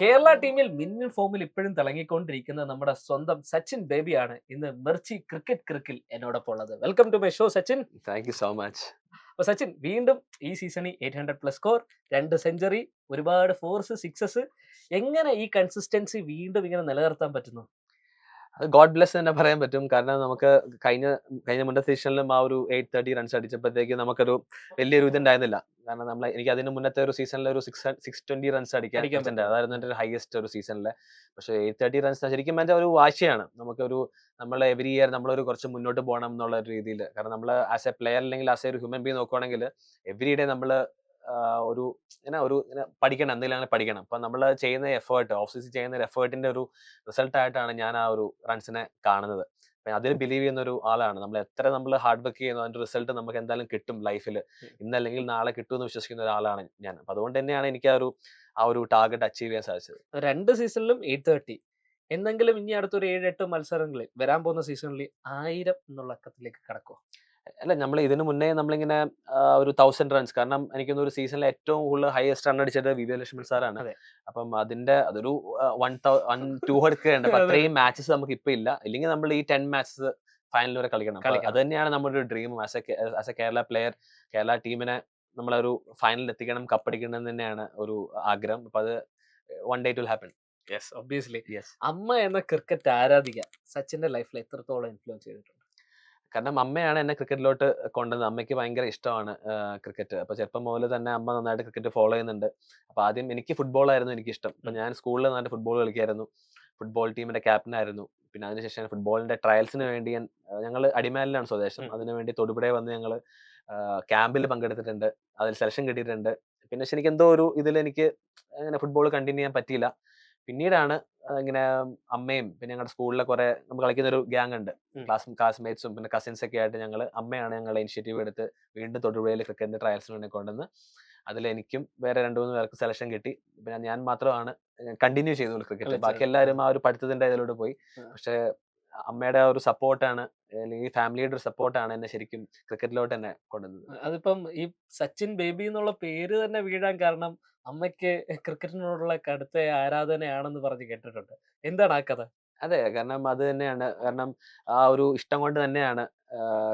കേരള ടീമിൽ മിന്നൽ ഫോമിൽ ഇപ്പോഴും തിളങ്ങിക്കൊണ്ടിരിക്കുന്ന നമ്മുടെ സ്വന്തം സച്ചിൻ ബേബിയാണ്. ഇന്ന് മെർച്ചി ക്രിക്കറ്റ് ക്രിക്കിൽ എന്നോടൊപ്പം ഉള്ളത്. Welcome to my show Sachin. Thank you so much അപ്പൊ സച്ചിൻ വീണ്ടും ഈ സീസണിൽ എയ്റ്റ് ഹൺഡ്രഡ് പ്ലസ് സ്കോർ രണ്ട് സെഞ്ചുറി ഒരുപാട് ഫോർസ് സിക്സസ് എങ്ങനെ ഈ കൺസിസ്റ്റൻസി വീണ്ടും ഇങ്ങനെ നിലനിർത്താൻ പറ്റുന്നു? അത് ഗോഡ് ബ്ലെസ് തന്നെ പറയാൻ പറ്റും. കാരണം നമുക്ക് കഴിഞ്ഞ കഴിഞ്ഞ മുന്നത്തെ സീസണിലും ആ ഒരു എയ്റ്റ് തേർട്ടി റൺസ് അടിച്ചപ്പോഴത്തേക്ക് നമുക്കൊരു വലിയൊരു ഇതുണ്ടായിരുന്നില്ല. കാരണം നമ്മൾ എനിക്ക് അതിന് മുന്നത്തെ ഒരു സീസണിൽ ഒരു സിക്സ് സിക്സ് ട്വന്റി റൺസ് അടിക്കാൻ പറ്റുന്നുണ്ട്. അതായിരുന്നു എന്റെ ഒരു ഹയസ്റ്റ് ഒരു സീസണിലെ. പക്ഷേ എയ്റ്റ് തേർട്ടി റൺസ് ശരിക്കും എന്റെ ഒരു വാശിയാണ്. നമുക്കൊരു നമ്മൾ എവറി ഇയർ നമ്മളൊരു കുറച്ച് മുന്നോട്ട് പോകണം എന്നുള്ള ഒരു രീതിയിൽ കാരണം നമ്മൾ ആസ് എ പ്ലെയർ അല്ലെങ്കിൽ ആസ് എ ഒരു ഹ്യൂമൻ ബീങ് നോക്കുവാണെങ്കിൽ എവറി ഡേ നമ്മൾ ഒരു ഇങ്ങനെ ഒരു ഇങ്ങനെ പഠിക്കണം എന്തെങ്കിലും അങ്ങനെ പഠിക്കണം. അപ്പം നമ്മൾ ചെയ്യുന്ന എഫേർട്ട് ഓഫ് സീസൺ ചെയ്യുന്ന ഒരു എഫേർട്ടിന്റെ ഒരു റിസൾട്ട് ആയിട്ടാണ് ഞാൻ ആ ഒരു റൺസിനെ കാണുന്നത്. അപ്പൊ അതിൽ ബിലീവ് ചെയ്യുന്ന ഒരു ആളാണ്. നമ്മൾ എത്ര നമ്മൾ ഹാർഡ് വർക്ക് ചെയ്യുന്നു അതിന്റെ റിസൾട്ട് നമുക്ക് എന്തായാലും കിട്ടും ലൈഫിൽ ഇന്നല്ലെങ്കിൽ നാളെ കിട്ടുമെന്ന് വിശ്വസിക്കുന്ന ഒരാളാണ് ഞാൻ. അപ്പൊ അതുകൊണ്ട് തന്നെയാണ് എനിക്ക് ആ ഒരു ആ ഒരു ടാർഗറ്റ് അച്ചീവ് ചെയ്യാൻ സാധിച്ചത്. രണ്ട് സീസണിലും എയ്റ്റ് തേർട്ടി എന്തെങ്കിലും ഇനി അടുത്തൊരു ഏഴ് എട്ട് മത്സരങ്ങളിൽ വരാൻ പോകുന്ന സീസണിൽ ആയിരം എന്നുള്ള അക്കത്തിലേക്ക് കടക്കും അല്ല നമ്മൾ ഇതിന് മുന്നേ നമ്മളിങ്ങനെ ആ, ഒരു തൗസൻഡ് റൺസ് കാരണം എനിക്ക് ഒരു സീസണിൽ ഏറ്റവും കൂടുതൽ ഹയസ്റ്റ് റൺ അടിച്ചത് വി ലക്ഷ്മൺ സാറാണ്. അതെ. അപ്പം അതിന്റെ അതൊരു വൺ വൺ ടു എടുക്കേണ്ട അപ്പൊ അതെ. അത്രയും മാച്ചസ് നമുക്ക് ഇപ്പൊ ഇല്ല. ഇല്ലെങ്കിൽ നമ്മൾ ഈ ടെൻ മാച്ചസ് ഫൈനൽ വരെ കളിക്കണം. അപ്പൊ കളിക്കണം. അത് തന്നെയാണ് നമ്മുടെ ഒരു dream as a as a Kerala player Kerala ടീമിനെ നമ്മളൊരു ഫൈനലിൽ എത്തിക്കണം കപ്പടിക്കണം എന്ന് തന്നെയാണ് ഒരു ആഗ്രഹം. അപ്പൊ അത് one day to happen yes obviously yes അമ്മ എന്ന ക്രിക്കറ്റ് ആരാധിക സച്ചിന്റെ ലൈഫിൽ എത്രത്തോളം ഇൻഫ്ലുവൻസ് ചെയ്തിട്ടുണ്ട്? കാരണം അമ്മയാണ് എന്നെ ക്രിക്കറ്റിലോട്ട് കൊണ്ടുവന്നത്. അമ്മയ്ക്ക് ഭയങ്കര ഇഷ്ടമാണ് ക്രിക്കറ്റ്. അപ്പൊ ചെറുപ്പം മുതൽ തന്നെ അമ്മ നന്നായിട്ട് ക്രിക്കറ്റ് ഫോളോ ചെയ്യുന്നുണ്ട്. അപ്പൊ ആദ്യം എനിക്ക് ഫുട്ബോൾ ആയിരുന്നു എനിക്ക് ഇഷ്ടം അപ്പൊ. ഞാൻ സ്കൂളിൽ നന്നായിട്ട് ഫുട്ബോൾ കളിക്കായിരുന്നു. ഫുട്ബോൾ ടീമിന്റെ ക്യാപ്റ്റൻ ആയിരുന്നു. പിന്നെ അതിനുശേഷം ഫുട്ബോളിന്റെ ട്രയൽസിന് വേണ്ടി ഞാൻ ഞങ്ങൾ അടിമാലിലാണ് സ്വദേശം. അതിനുവേണ്ടി അതിനു വേണ്ടി തൊടുപുഴ വന്ന് ഞങ്ങൾ ക്യാമ്പിൽ പങ്കെടുത്തിട്ടുണ്ട്. അതിൽ സെലക്ഷൻ കിട്ടിയിട്ടുണ്ട്. പിന്നെ പക്ഷെ എനിക്ക് എന്തോ ഒരു ഇതിൽ എനിക്ക് അങ്ങനെ ഫുട്ബോൾ കണ്ടിന്യൂ ചെയ്യാൻ പറ്റിയില്ല. പിന്നീടാണ് ഇങ്ങനെ അമ്മയും പിന്നെ ഞങ്ങളുടെ സ്കൂളിലെ കുറെ നമ്മൾ കളിക്കുന്ന ഒരു ഗ്യാങ് ഉണ്ട് ക്ലാസ് ക്ലാസ്മേറ്റ്സും പിന്നെ കസിൻസ് ഒക്കെ ആയിട്ട് ഞങ്ങൾ അമ്മയാണ് ഞങ്ങളുടെ ഇനിഷ്യേറ്റീവ് എടുത്ത് വീണ്ടും തൊടുപുഴയിൽ ക്രിക്കറ്റിന്റെ ട്രയൽസിന് വേണ്ടി കൊണ്ടുവന്ന് അതിൽ എനിക്കും വേറെ രണ്ടു മൂന്ന് പേർക്ക് സെലക്ഷൻ കിട്ടി. പിന്നെ ഞാൻ മാത്രമാണ് കണ്ടിന്യൂ ചെയ്തത് ക്രിക്കറ്റ് ബാക്കി എല്ലാവരും ആ ഒരു പഠിത്തത്തിന്റെ ഇതിലൂടെ പോയി. പക്ഷേ അമ്മയുടെ ആ ഒരു സപ്പോർട്ടാണ് അല്ലെങ്കിൽ ഫാമിലിയുടെ ഒരു സപ്പോർട്ടാണ് എന്നെ ശരിക്കും ക്രിക്കറ്റിലോട്ട് തന്നെ കൊണ്ടുവന്നത്. അതിപ്പം ഈ സച്ചിൻ ബേബി എന്നുള്ള പേര് തന്നെ വീഴാൻ കാരണം അമ്മയ്ക്ക് ക്രിക്കറ്റിനോടുള്ള കടുത്ത ആരാധനയാണെന്ന് പറഞ്ഞ് കേട്ടിട്ടുണ്ട്. എന്താണ് ആ കഥ? അതെ കാരണം അത് തന്നെയാണ്. കാരണം ആ ഒരു ഇഷ്ടം കൊണ്ട് തന്നെയാണ്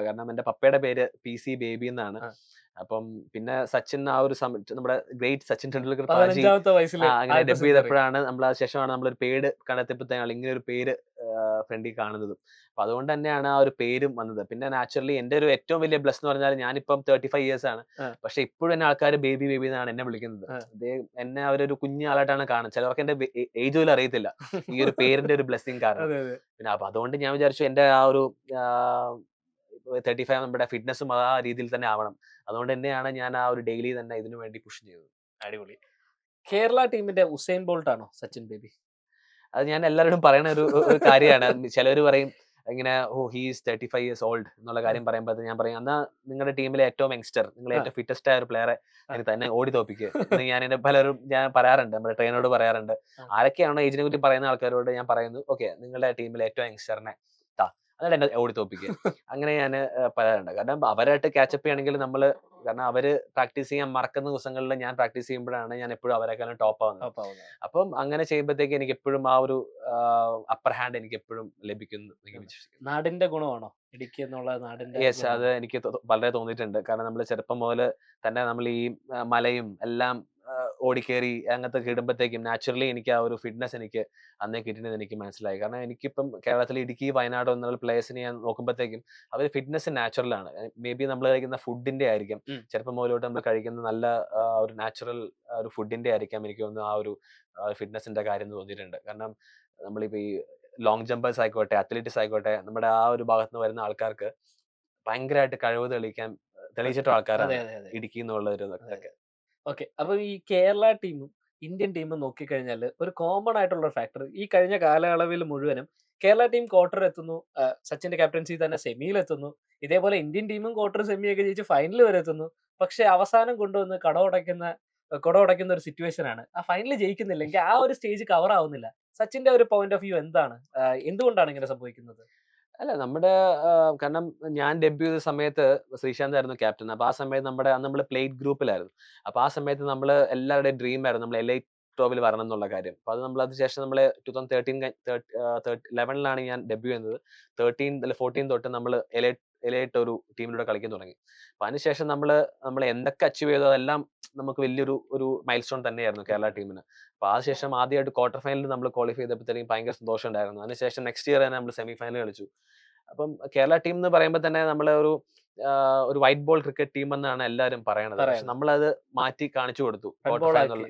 കാരണം എന്റെ പപ്പയുടെ പേര് പി സി ബേബി എന്നാണ്. അപ്പം പിന്നെ സച്ചിൻ ആ ഒരു സമയത്ത് നമ്മുടെ ഗ്രേറ്റ് സച്ചിൻ ടെണ്ടുൽക്കർ അങ്ങനെ ഡെബ്യൂ ചെയ്തപ്പോഴാണ് നമ്മൾ ആ ശേഷമാണ് നമ്മളൊരു പേര് കണ്ടെത്തിയപ്പോഴത്തേക്കാണ് ഇങ്ങനെ ഒരു പേര് ഫ്രണ്ടിൽ കാണുന്നത്. അപ്പൊ അതുകൊണ്ട് തന്നെയാണ് ആ ഒരു പേരും വന്നത്. പിന്നെ നാച്ചുറലി എന്റെ ഒരു ഏറ്റവും വലിയ ബ്ലസ് എന്ന് പറഞ്ഞാൽ ഞാനിപ്പം തേർട്ടി ഫൈവ് ഇയേഴ്സ് ആണ് പക്ഷെ ഇപ്പോഴും എന്നെ ആൾക്കാർ ബേബി ബേബി എന്നാണ് എന്നെ വിളിക്കുന്നത്. എന്നെ അവരൊരു കുഞ്ഞാളായിട്ടാണ് കാണുന്നത്. ചിലവർക്ക് എന്റെ ഏജ് പോലും അറിയത്തില്ല. ഈ ഒരു പേരിന്റെ ഒരു ബ്ലെസ്സിങ് കാരണം. പിന്നെ അപ്പൊ അതുകൊണ്ട് ഞാൻ വിചാരിച്ചു എന്റെ ആ ഒരു തേർട്ടി ഫൈവ് നമ്മുടെ ഫിറ്റ്നസ്സും ആ രീതിയിൽ തന്നെ ആവണം. അതുകൊണ്ട് തന്നെയാണ് ഞാൻ ആ ഒരു ഡെയിലി തന്നെ ഇതിനു വേണ്ടി പുഷ് ചെയ്തത്. അടിപൊളി. കേരള ടീമിന്റെ ഉസൈൻ ബോൾട്ട് ആണോ സച്ചിൻ ബേബി? അത് ഞാൻ എല്ലാവരോടും പറയുന്ന ഒരു കാര്യമാണ്. ചിലർ പറയും ഇങ്ങനെ ഓ he's thirty five years old എന്നുള്ള കാര്യം പറയുമ്പോൾ ഞാൻ പറയും എന്നാ നിങ്ങളുടെ ടീമിലെ ഏറ്റവും യങ്സ്റ്റർ നിങ്ങൾ ഏറ്റവും ഫിറ്റസ്റ്റ് ആയ ഒരു പ്ലെയറെ എനിക്ക് തന്നെ ഓടി തോപ്പിക്കുക എന്ന് ഞാൻ എന്റെ പലരും ഞാൻ പറയാറുണ്ട് നമ്മുടെ ട്രെയിനറോട് പറയാറുണ്ട്. ആരൊക്കെയാണോ ഏജിനെ കുറിച്ച് പറയുന്ന ആൾക്കാരോട് ഞാൻ പറയുന്നു ഓക്കെ നിങ്ങളുടെ ടീമിലെ ഏറ്റവും യങ്സ്റ്ററിനെ എന്നിട്ട് എന്നെ ഓടി തോപ്പിക്കുക അങ്ങനെ ഞാൻ പറയാറുണ്ട്. കാരണം അവരായിട്ട് കാച്ചപ്പ് ചെയ്യണമെങ്കിൽ നമ്മൾ കാരണം അവർ പ്രാക്ടീസ് ചെയ്യാൻ മറക്കുന്ന ദിവസങ്ങളിൽ ഞാൻ പ്രാക്ടീസ് ചെയ്യുമ്പോഴാണ് ഞാൻ എപ്പോഴും അവരെക്കാളും ടോപ്പ് ആവുന്നത്. അപ്പം അങ്ങനെ ചെയ്യുമ്പോഴത്തേക്ക് എനിക്ക് എപ്പോഴും ആ ഒരു അപ്പർ ഹാൻഡ് എനിക്ക് എപ്പോഴും ലഭിക്കുന്നു നാടിന്റെ ഗുണമാണോ? ഇടുക്കി എന്നുള്ള നാടിന്റെ യെസ് അത് എനിക്ക് വളരെ തോന്നിയിട്ടുണ്ട്. കാരണം നമ്മൾ ചെറുപ്പം മുതൽ തന്നെ നമ്മൾ ഈ മലയും എല്ലാം ഓടിക്കേറി അങ്ങനത്തെ ഇടുമ്പോഴത്തേക്കും നാച്ചുറലി എനിക്ക് ആ ഒരു ഫിറ്റ്നസ് എനിക്ക് അന്നേ കിട്ടിയത് എനിക്ക് മനസ്സിലായി. കാരണം എനിക്കിപ്പം കേരളത്തിൽ ഇടുക്കി വയനാട് എന്നുള്ള പ്ലേസിനെ ഞാൻ നോക്കുമ്പോഴത്തേക്കും അവർ ഫിറ്റ്നസ് നാച്ചുറലാണ് മേ ബി നമ്മൾ കഴിക്കുന്ന ഫുഡിന്റെ ആയിരിക്കും. ചിലപ്പോൾ ചെറുപ്പം മുതലോട്ട് നമ്മൾ കഴിക്കുന്ന നല്ല ഒരു നാച്ചുറൽ ഒരു ഫുഡിന്റെ ആയിരിക്കാം എനിക്ക് തോന്നുന്നു ആ ഒരു ഫിറ്റ്നസിന്റെ കാര്യം എന്ന് തോന്നിയിട്ടുണ്ട്. കാരണം നമ്മളിപ്പോൾ ഈ ലോങ് ജമ്പേഴ്സ് ആയിക്കോട്ടെ അത്ലറ്റിക്സ് ആയിക്കോട്ടെ നമ്മുടെ ആ ഒരു ഭാഗത്ത് നിന്ന് വരുന്ന ആൾക്കാർക്ക് ഭയങ്കരമായിട്ട് കഴിവ് തെളിയിക്കാൻ തെളിയിച്ചിട്ടുള്ള ആൾക്കാരാണ് ഇടുക്കി എന്നുള്ള ഒരു ഇതൊക്കെ. ഓക്കെ. അപ്പൊ ഈ കേരള ടീമും ഇന്ത്യൻ ടീമും നോക്കിക്കഴിഞ്ഞാൽ ഒരു കോമൺ ആയിട്ടുള്ള ഒരു ഫാക്ടർ ഈ കഴിഞ്ഞ കാലയളവിൽ മുഴുവനും കേരള ടീം ക്വാർട്ടർ എത്തുന്നു. സച്ചിന്റെ ക്യാപ്റ്റൻസി തന്നെ സെമിയിൽ എത്തുന്നു. ഇതേപോലെ ഇന്ത്യൻ ടീമും ക്വാർട്ടർ സെമിയൊക്കെ ജയിച്ച് ഫൈനൽ വരെ എത്തുന്നു. പക്ഷെ അവസാനം കൊണ്ടുവന്ന് കടമടയ്ക്കുന്ന കുടമടയ്ക്കുന്ന ഒരു സിറ്റുവേഷൻ ആണ്. ആ ഫൈനൽ ജയിക്കുന്നില്ലെങ്കിൽ ആ ഒരു സ്റ്റേജ് കവർ ആവുന്നില്ല. സച്ചിന്റെ ഒരു പോയിന്റ് ഓഫ് വ്യൂ എന്താണ്? എന്തുകൊണ്ടാണ് ഇങ്ങനെ സംഭവിക്കുന്നത്? അല്ല നമ്മുടെ കാരണം ഞാൻ ഡെബ്യൂ ചെയ്ത സമയത്ത് ശ്രീശാന്ത് ആയിരുന്നു ക്യാപ്റ്റൻ അപ്പൊ ആ സമയത്ത് നമ്മുടെ അന്ന് നമ്മൾ പ്ലേറ്റ് ഗ്രൂപ്പിലായിരുന്നു അപ്പൊ ആ സമയത്ത് നമ്മൾ എല്ലാവരുടെയും ഡ്രീം ആയിരുന്നു നമ്മൾ എൽ ഐ ടോവിൽ വരണം എന്നുള്ള കാര്യം. അപ്പൊ അത് നമ്മൾ അതിനുശേഷം നമ്മൾ ടൂ തൗസൻഡ് തേർട്ടീൻ ലെവനിലാണ് ഞാൻ ഡെബ്യൂ ചെയ്യുന്നത് തേർട്ടീൻ അല്ലെ ഫോർട്ടീൻ തൊട്ട് നമ്മൾ എലൈറ്റ് എലൈറ്റ് ഒരു ടീമിലൂടെ കളിക്കാൻ തുടങ്ങി. അപ്പൊ അതിനുശേഷം നമ്മൾ നമ്മൾ എന്തൊക്കെ അച്ചീവ് ചെയ്തു അതെല്ലാം നമുക്ക് വലിയൊരു ഒരു മൈൽ സ്റ്റോൺ തന്നെയായിരുന്നു കേരള ടീമിന്. അപ്പൊ അതിനുശേഷം ആദ്യമായിട്ട് ക്വാർട്ടർ ഫൈനലിൽ നമ്മൾ ക്വാളിഫൈ ചെയ്തപ്പോഴത്തേക്കും ഭയങ്കര സന്തോഷം ഉണ്ടായിരുന്നു. അതിനുശേഷം നെക്സ്റ്റ് ഇയർ തന്നെ നമ്മൾ സെമി ഫൈനൽ കളിച്ചു. അപ്പം കേരള ടീം എന്ന് പറയുമ്പോൾ തന്നെ നമ്മൾ ഒരു ഒരു വൈറ്റ് ബോൾ ക്രിക്കറ്റ് ടീം എന്നാണ് എല്ലാവരും പറയണത്. പക്ഷെ. നമ്മളത് മാറ്റി കാണിച്ചു കൊടുത്തു.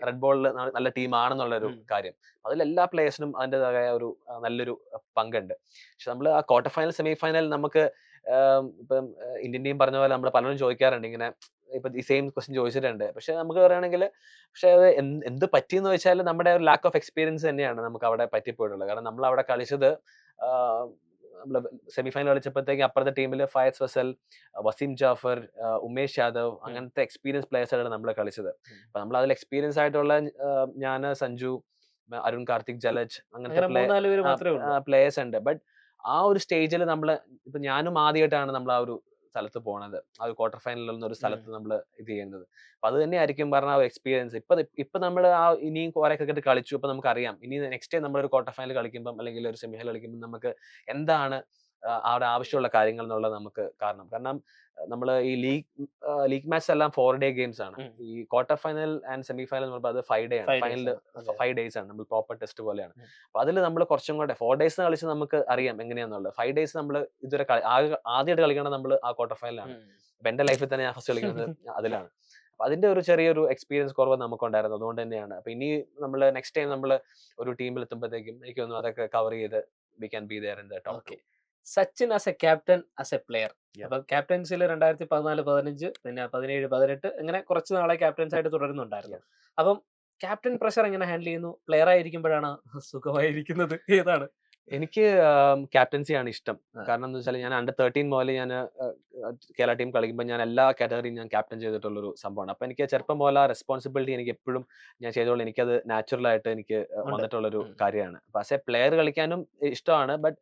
റെഡ് ബോളിൽ നല്ല ടീം ആണെന്നുള്ള ഒരു കാര്യം. അതിൽ എല്ലാ പ്ലേയേഴ്സിനും അതിന്റെതായ ഒരു നല്ലൊരു പങ്കുണ്ട്. പക്ഷെ നമ്മൾ ആ ക്വാർട്ടർ ഫൈനൽ സെമി ഫൈനൽ നമുക്ക് ഇപ്പം ഇന്ത്യൻ ടീം പറഞ്ഞ പോലെ നമ്മൾ പലരും ചോദിക്കാറുണ്ട് ഇങ്ങനെ ഇപ്പൊ ഈ സെയിം ക്വസ്റ്റ്യൻ ചോദിച്ചിട്ടുണ്ട്. പക്ഷെ നമുക്ക് പറയുകയാണെങ്കിൽ പക്ഷെ അത് എന്ത് പറ്റി പറ്റിയെന്ന് വെച്ചാൽ നമ്മുടെ ഒരു ലാക്ക് ഓഫ് എക്സ്പീരിയൻസ് തന്നെയാണ് നമുക്ക് അവിടെ പറ്റിപ്പോയിട്ടുള്ളത്. കാരണം നമ്മൾ അവിടെ കളിച്ചത് നമ്മൾ സെമി ഫൈനൽ കളിച്ചപ്പോഴത്തേക്ക് അപ്പുറത്തെ ടീമിൽ ഫയസ് വസൽ വസീം ജാഫർ ഉമേഷ് യാദവ് അങ്ങനത്തെ എക്സ്പീരിയൻസ് പ്ലേയേഴ്സ് ആണ് നമ്മൾ കളിച്ചത്. അപ്പൊ നമ്മൾ അതിൽ എക്സ്പീരിയൻസ് ആയിട്ടുള്ള ഞാൻ സഞ്ജു അരുൺ കാർത്തിക് ജലജ് അങ്ങനെ അങ്ങനത്തെ പ്ലേയേഴ്സ് ഉണ്ട്. ബട്ട് ആ ഒരു സ്റ്റേജിൽ നമ്മൾ ഇപ്പൊ ഞാനും ആദ്യമായിട്ടാണ് നമ്മൾ ആ ഒരു സ്ഥലത്ത് പോണത്. ആ ഒരു ക്വാർട്ടർ ഫൈനലിൽ നിന്ന് ഒരു സ്ഥലത്ത് നമ്മൾ ഇത് ചെയ്യുന്നത്. അപ്പൊ അത് തന്നെ ആയിരിക്കും പറഞ്ഞ ആ ഒരു എക്സ്പീരിയൻസ്. ഇപ്പൊ ഇപ്പൊ നമ്മൾ ആ ഇനിയും കുറെ ക്രിക്കറ്റ് കളിച്ചു. അപ്പൊ നമുക്ക് അറിയാം ഇനി നെക്സ്റ്റ് ടൈം നമ്മൾ ഒരു ക്വാർട്ടർ ഫൈനൽ കളിക്കുമ്പോൾ അല്ലെങ്കിൽ ഒരു സെമിഫൈനൽ കളിക്കുമ്പോൾ നമുക്ക് എന്താണ് അവിടെ ആവശ്യമുള്ള കാര്യങ്ങൾ എന്നുള്ളത് നമുക്ക് കാരണം കാരണം നമ്മൾ ഈ ലീഗ് ലീഗ് മാച്ച് എല്ലാം ഫോർ ഡേ ഗെയിംസ് ആണ് ഈ quarter final and semi final എന്ന് പറയുമ്പോൾ അത് ഫൈവ് ഡേ ആണ്. ഫൈനൽ. ഫൈവ് ഡേയ്സ് ആണ്. നമ്മൾ പ്രോപ്പർ ടെസ്റ്റ് പോലെയാണ്. അപ്പൊ അതിൽ നമ്മൾ കുറച്ചും കൂടെ ഫോർ ഡേയ്സ് കളിച്ച് നമുക്ക് അറിയാം എങ്ങനെയാണെന്നുള്ളത് ഫൈവ് ഡേയ്സ് നമ്മൾ ഇതുവരെ ആദ്യമായിട്ട് കളിക്കണം നമ്മൾ ആ ക്വാർട്ടർ ഫൈനലാണ്. അപ്പൊ എന്റെ ലൈഫിൽ തന്നെ ഞാൻ ഫസ്റ്റ് കളിക്കുന്നത് അതിലാണ്. അപ്പൊ അതിന്റെ ഒരു ചെറിയൊരു എക്സ്പീരിയൻസ് കുറവ് നമുക്കുണ്ടായിരുന്നു. അതുകൊണ്ട് തന്നെയാണ്. അപ്പൊ ഇനി നമ്മൾ നെക്സ്റ്റ് ടൈം നമ്മൾ ഒരു ടീമിൽ എത്തുമ്പോഴത്തേക്കും എനിക്ക് തോന്നുന്നു അതൊക്കെ കവർ ചെയ്ത് we can be there in the top. Sachin as a captain as a player. അപ്പൊ ക്യാപ്റ്റൻസിൽ രണ്ടായിരത്തി പതിനാല് പതിനഞ്ച് പിന്നെ പതിനേഴ് പതിനെട്ട് അങ്ങനെ കുറച്ച് നാളെ ക്യാപ്റ്റൻസ് ആയിട്ട് തുടരുന്നുണ്ടായിരുന്നു. അപ്പം ക്യാപ്റ്റൻ പ്രഷർ എങ്ങനെ ഹാൻഡിൽ ചെയ്യുന്നു? പ്ലെയർ ആയിരിക്കുമ്പോഴാണ് സുഖമായിരിക്കുന്നത്. ഏതാണ്? എനിക്ക് ക്യാപ്റ്റൻസി ആണ് ഇഷ്ടം. കാരണം എന്ന് വെച്ചാൽ ഞാൻ അണ്ടർ തേർട്ടീൻ മുതൽ ഞാൻ കേരള ടീം കളിക്കുമ്പോൾ ഞാൻ എല്ലാ കാറ്റഗറിയും ഞാൻ ക്യാപ്റ്റൻ ചെയ്തിട്ടുള്ള ഒരു സംഭവമാണ്. അപ്പൊ എനിക്ക് ചെറുപ്പം പോലെ ആ റെസ്പോൺസിബിലിറ്റി എനിക്ക് എപ്പോഴും ഞാൻ ചെയ്തോളൂ എനിക്കത് നാച്ചുറൽ ആയിട്ട് എനിക്ക് വന്നിട്ടുള്ള ഒരു കാര്യമാണ്. അപ്പൊ ആസ് എ പ്ലെയർ കളിക്കാനും ഇഷ്ടമാണ്. ബട്ട്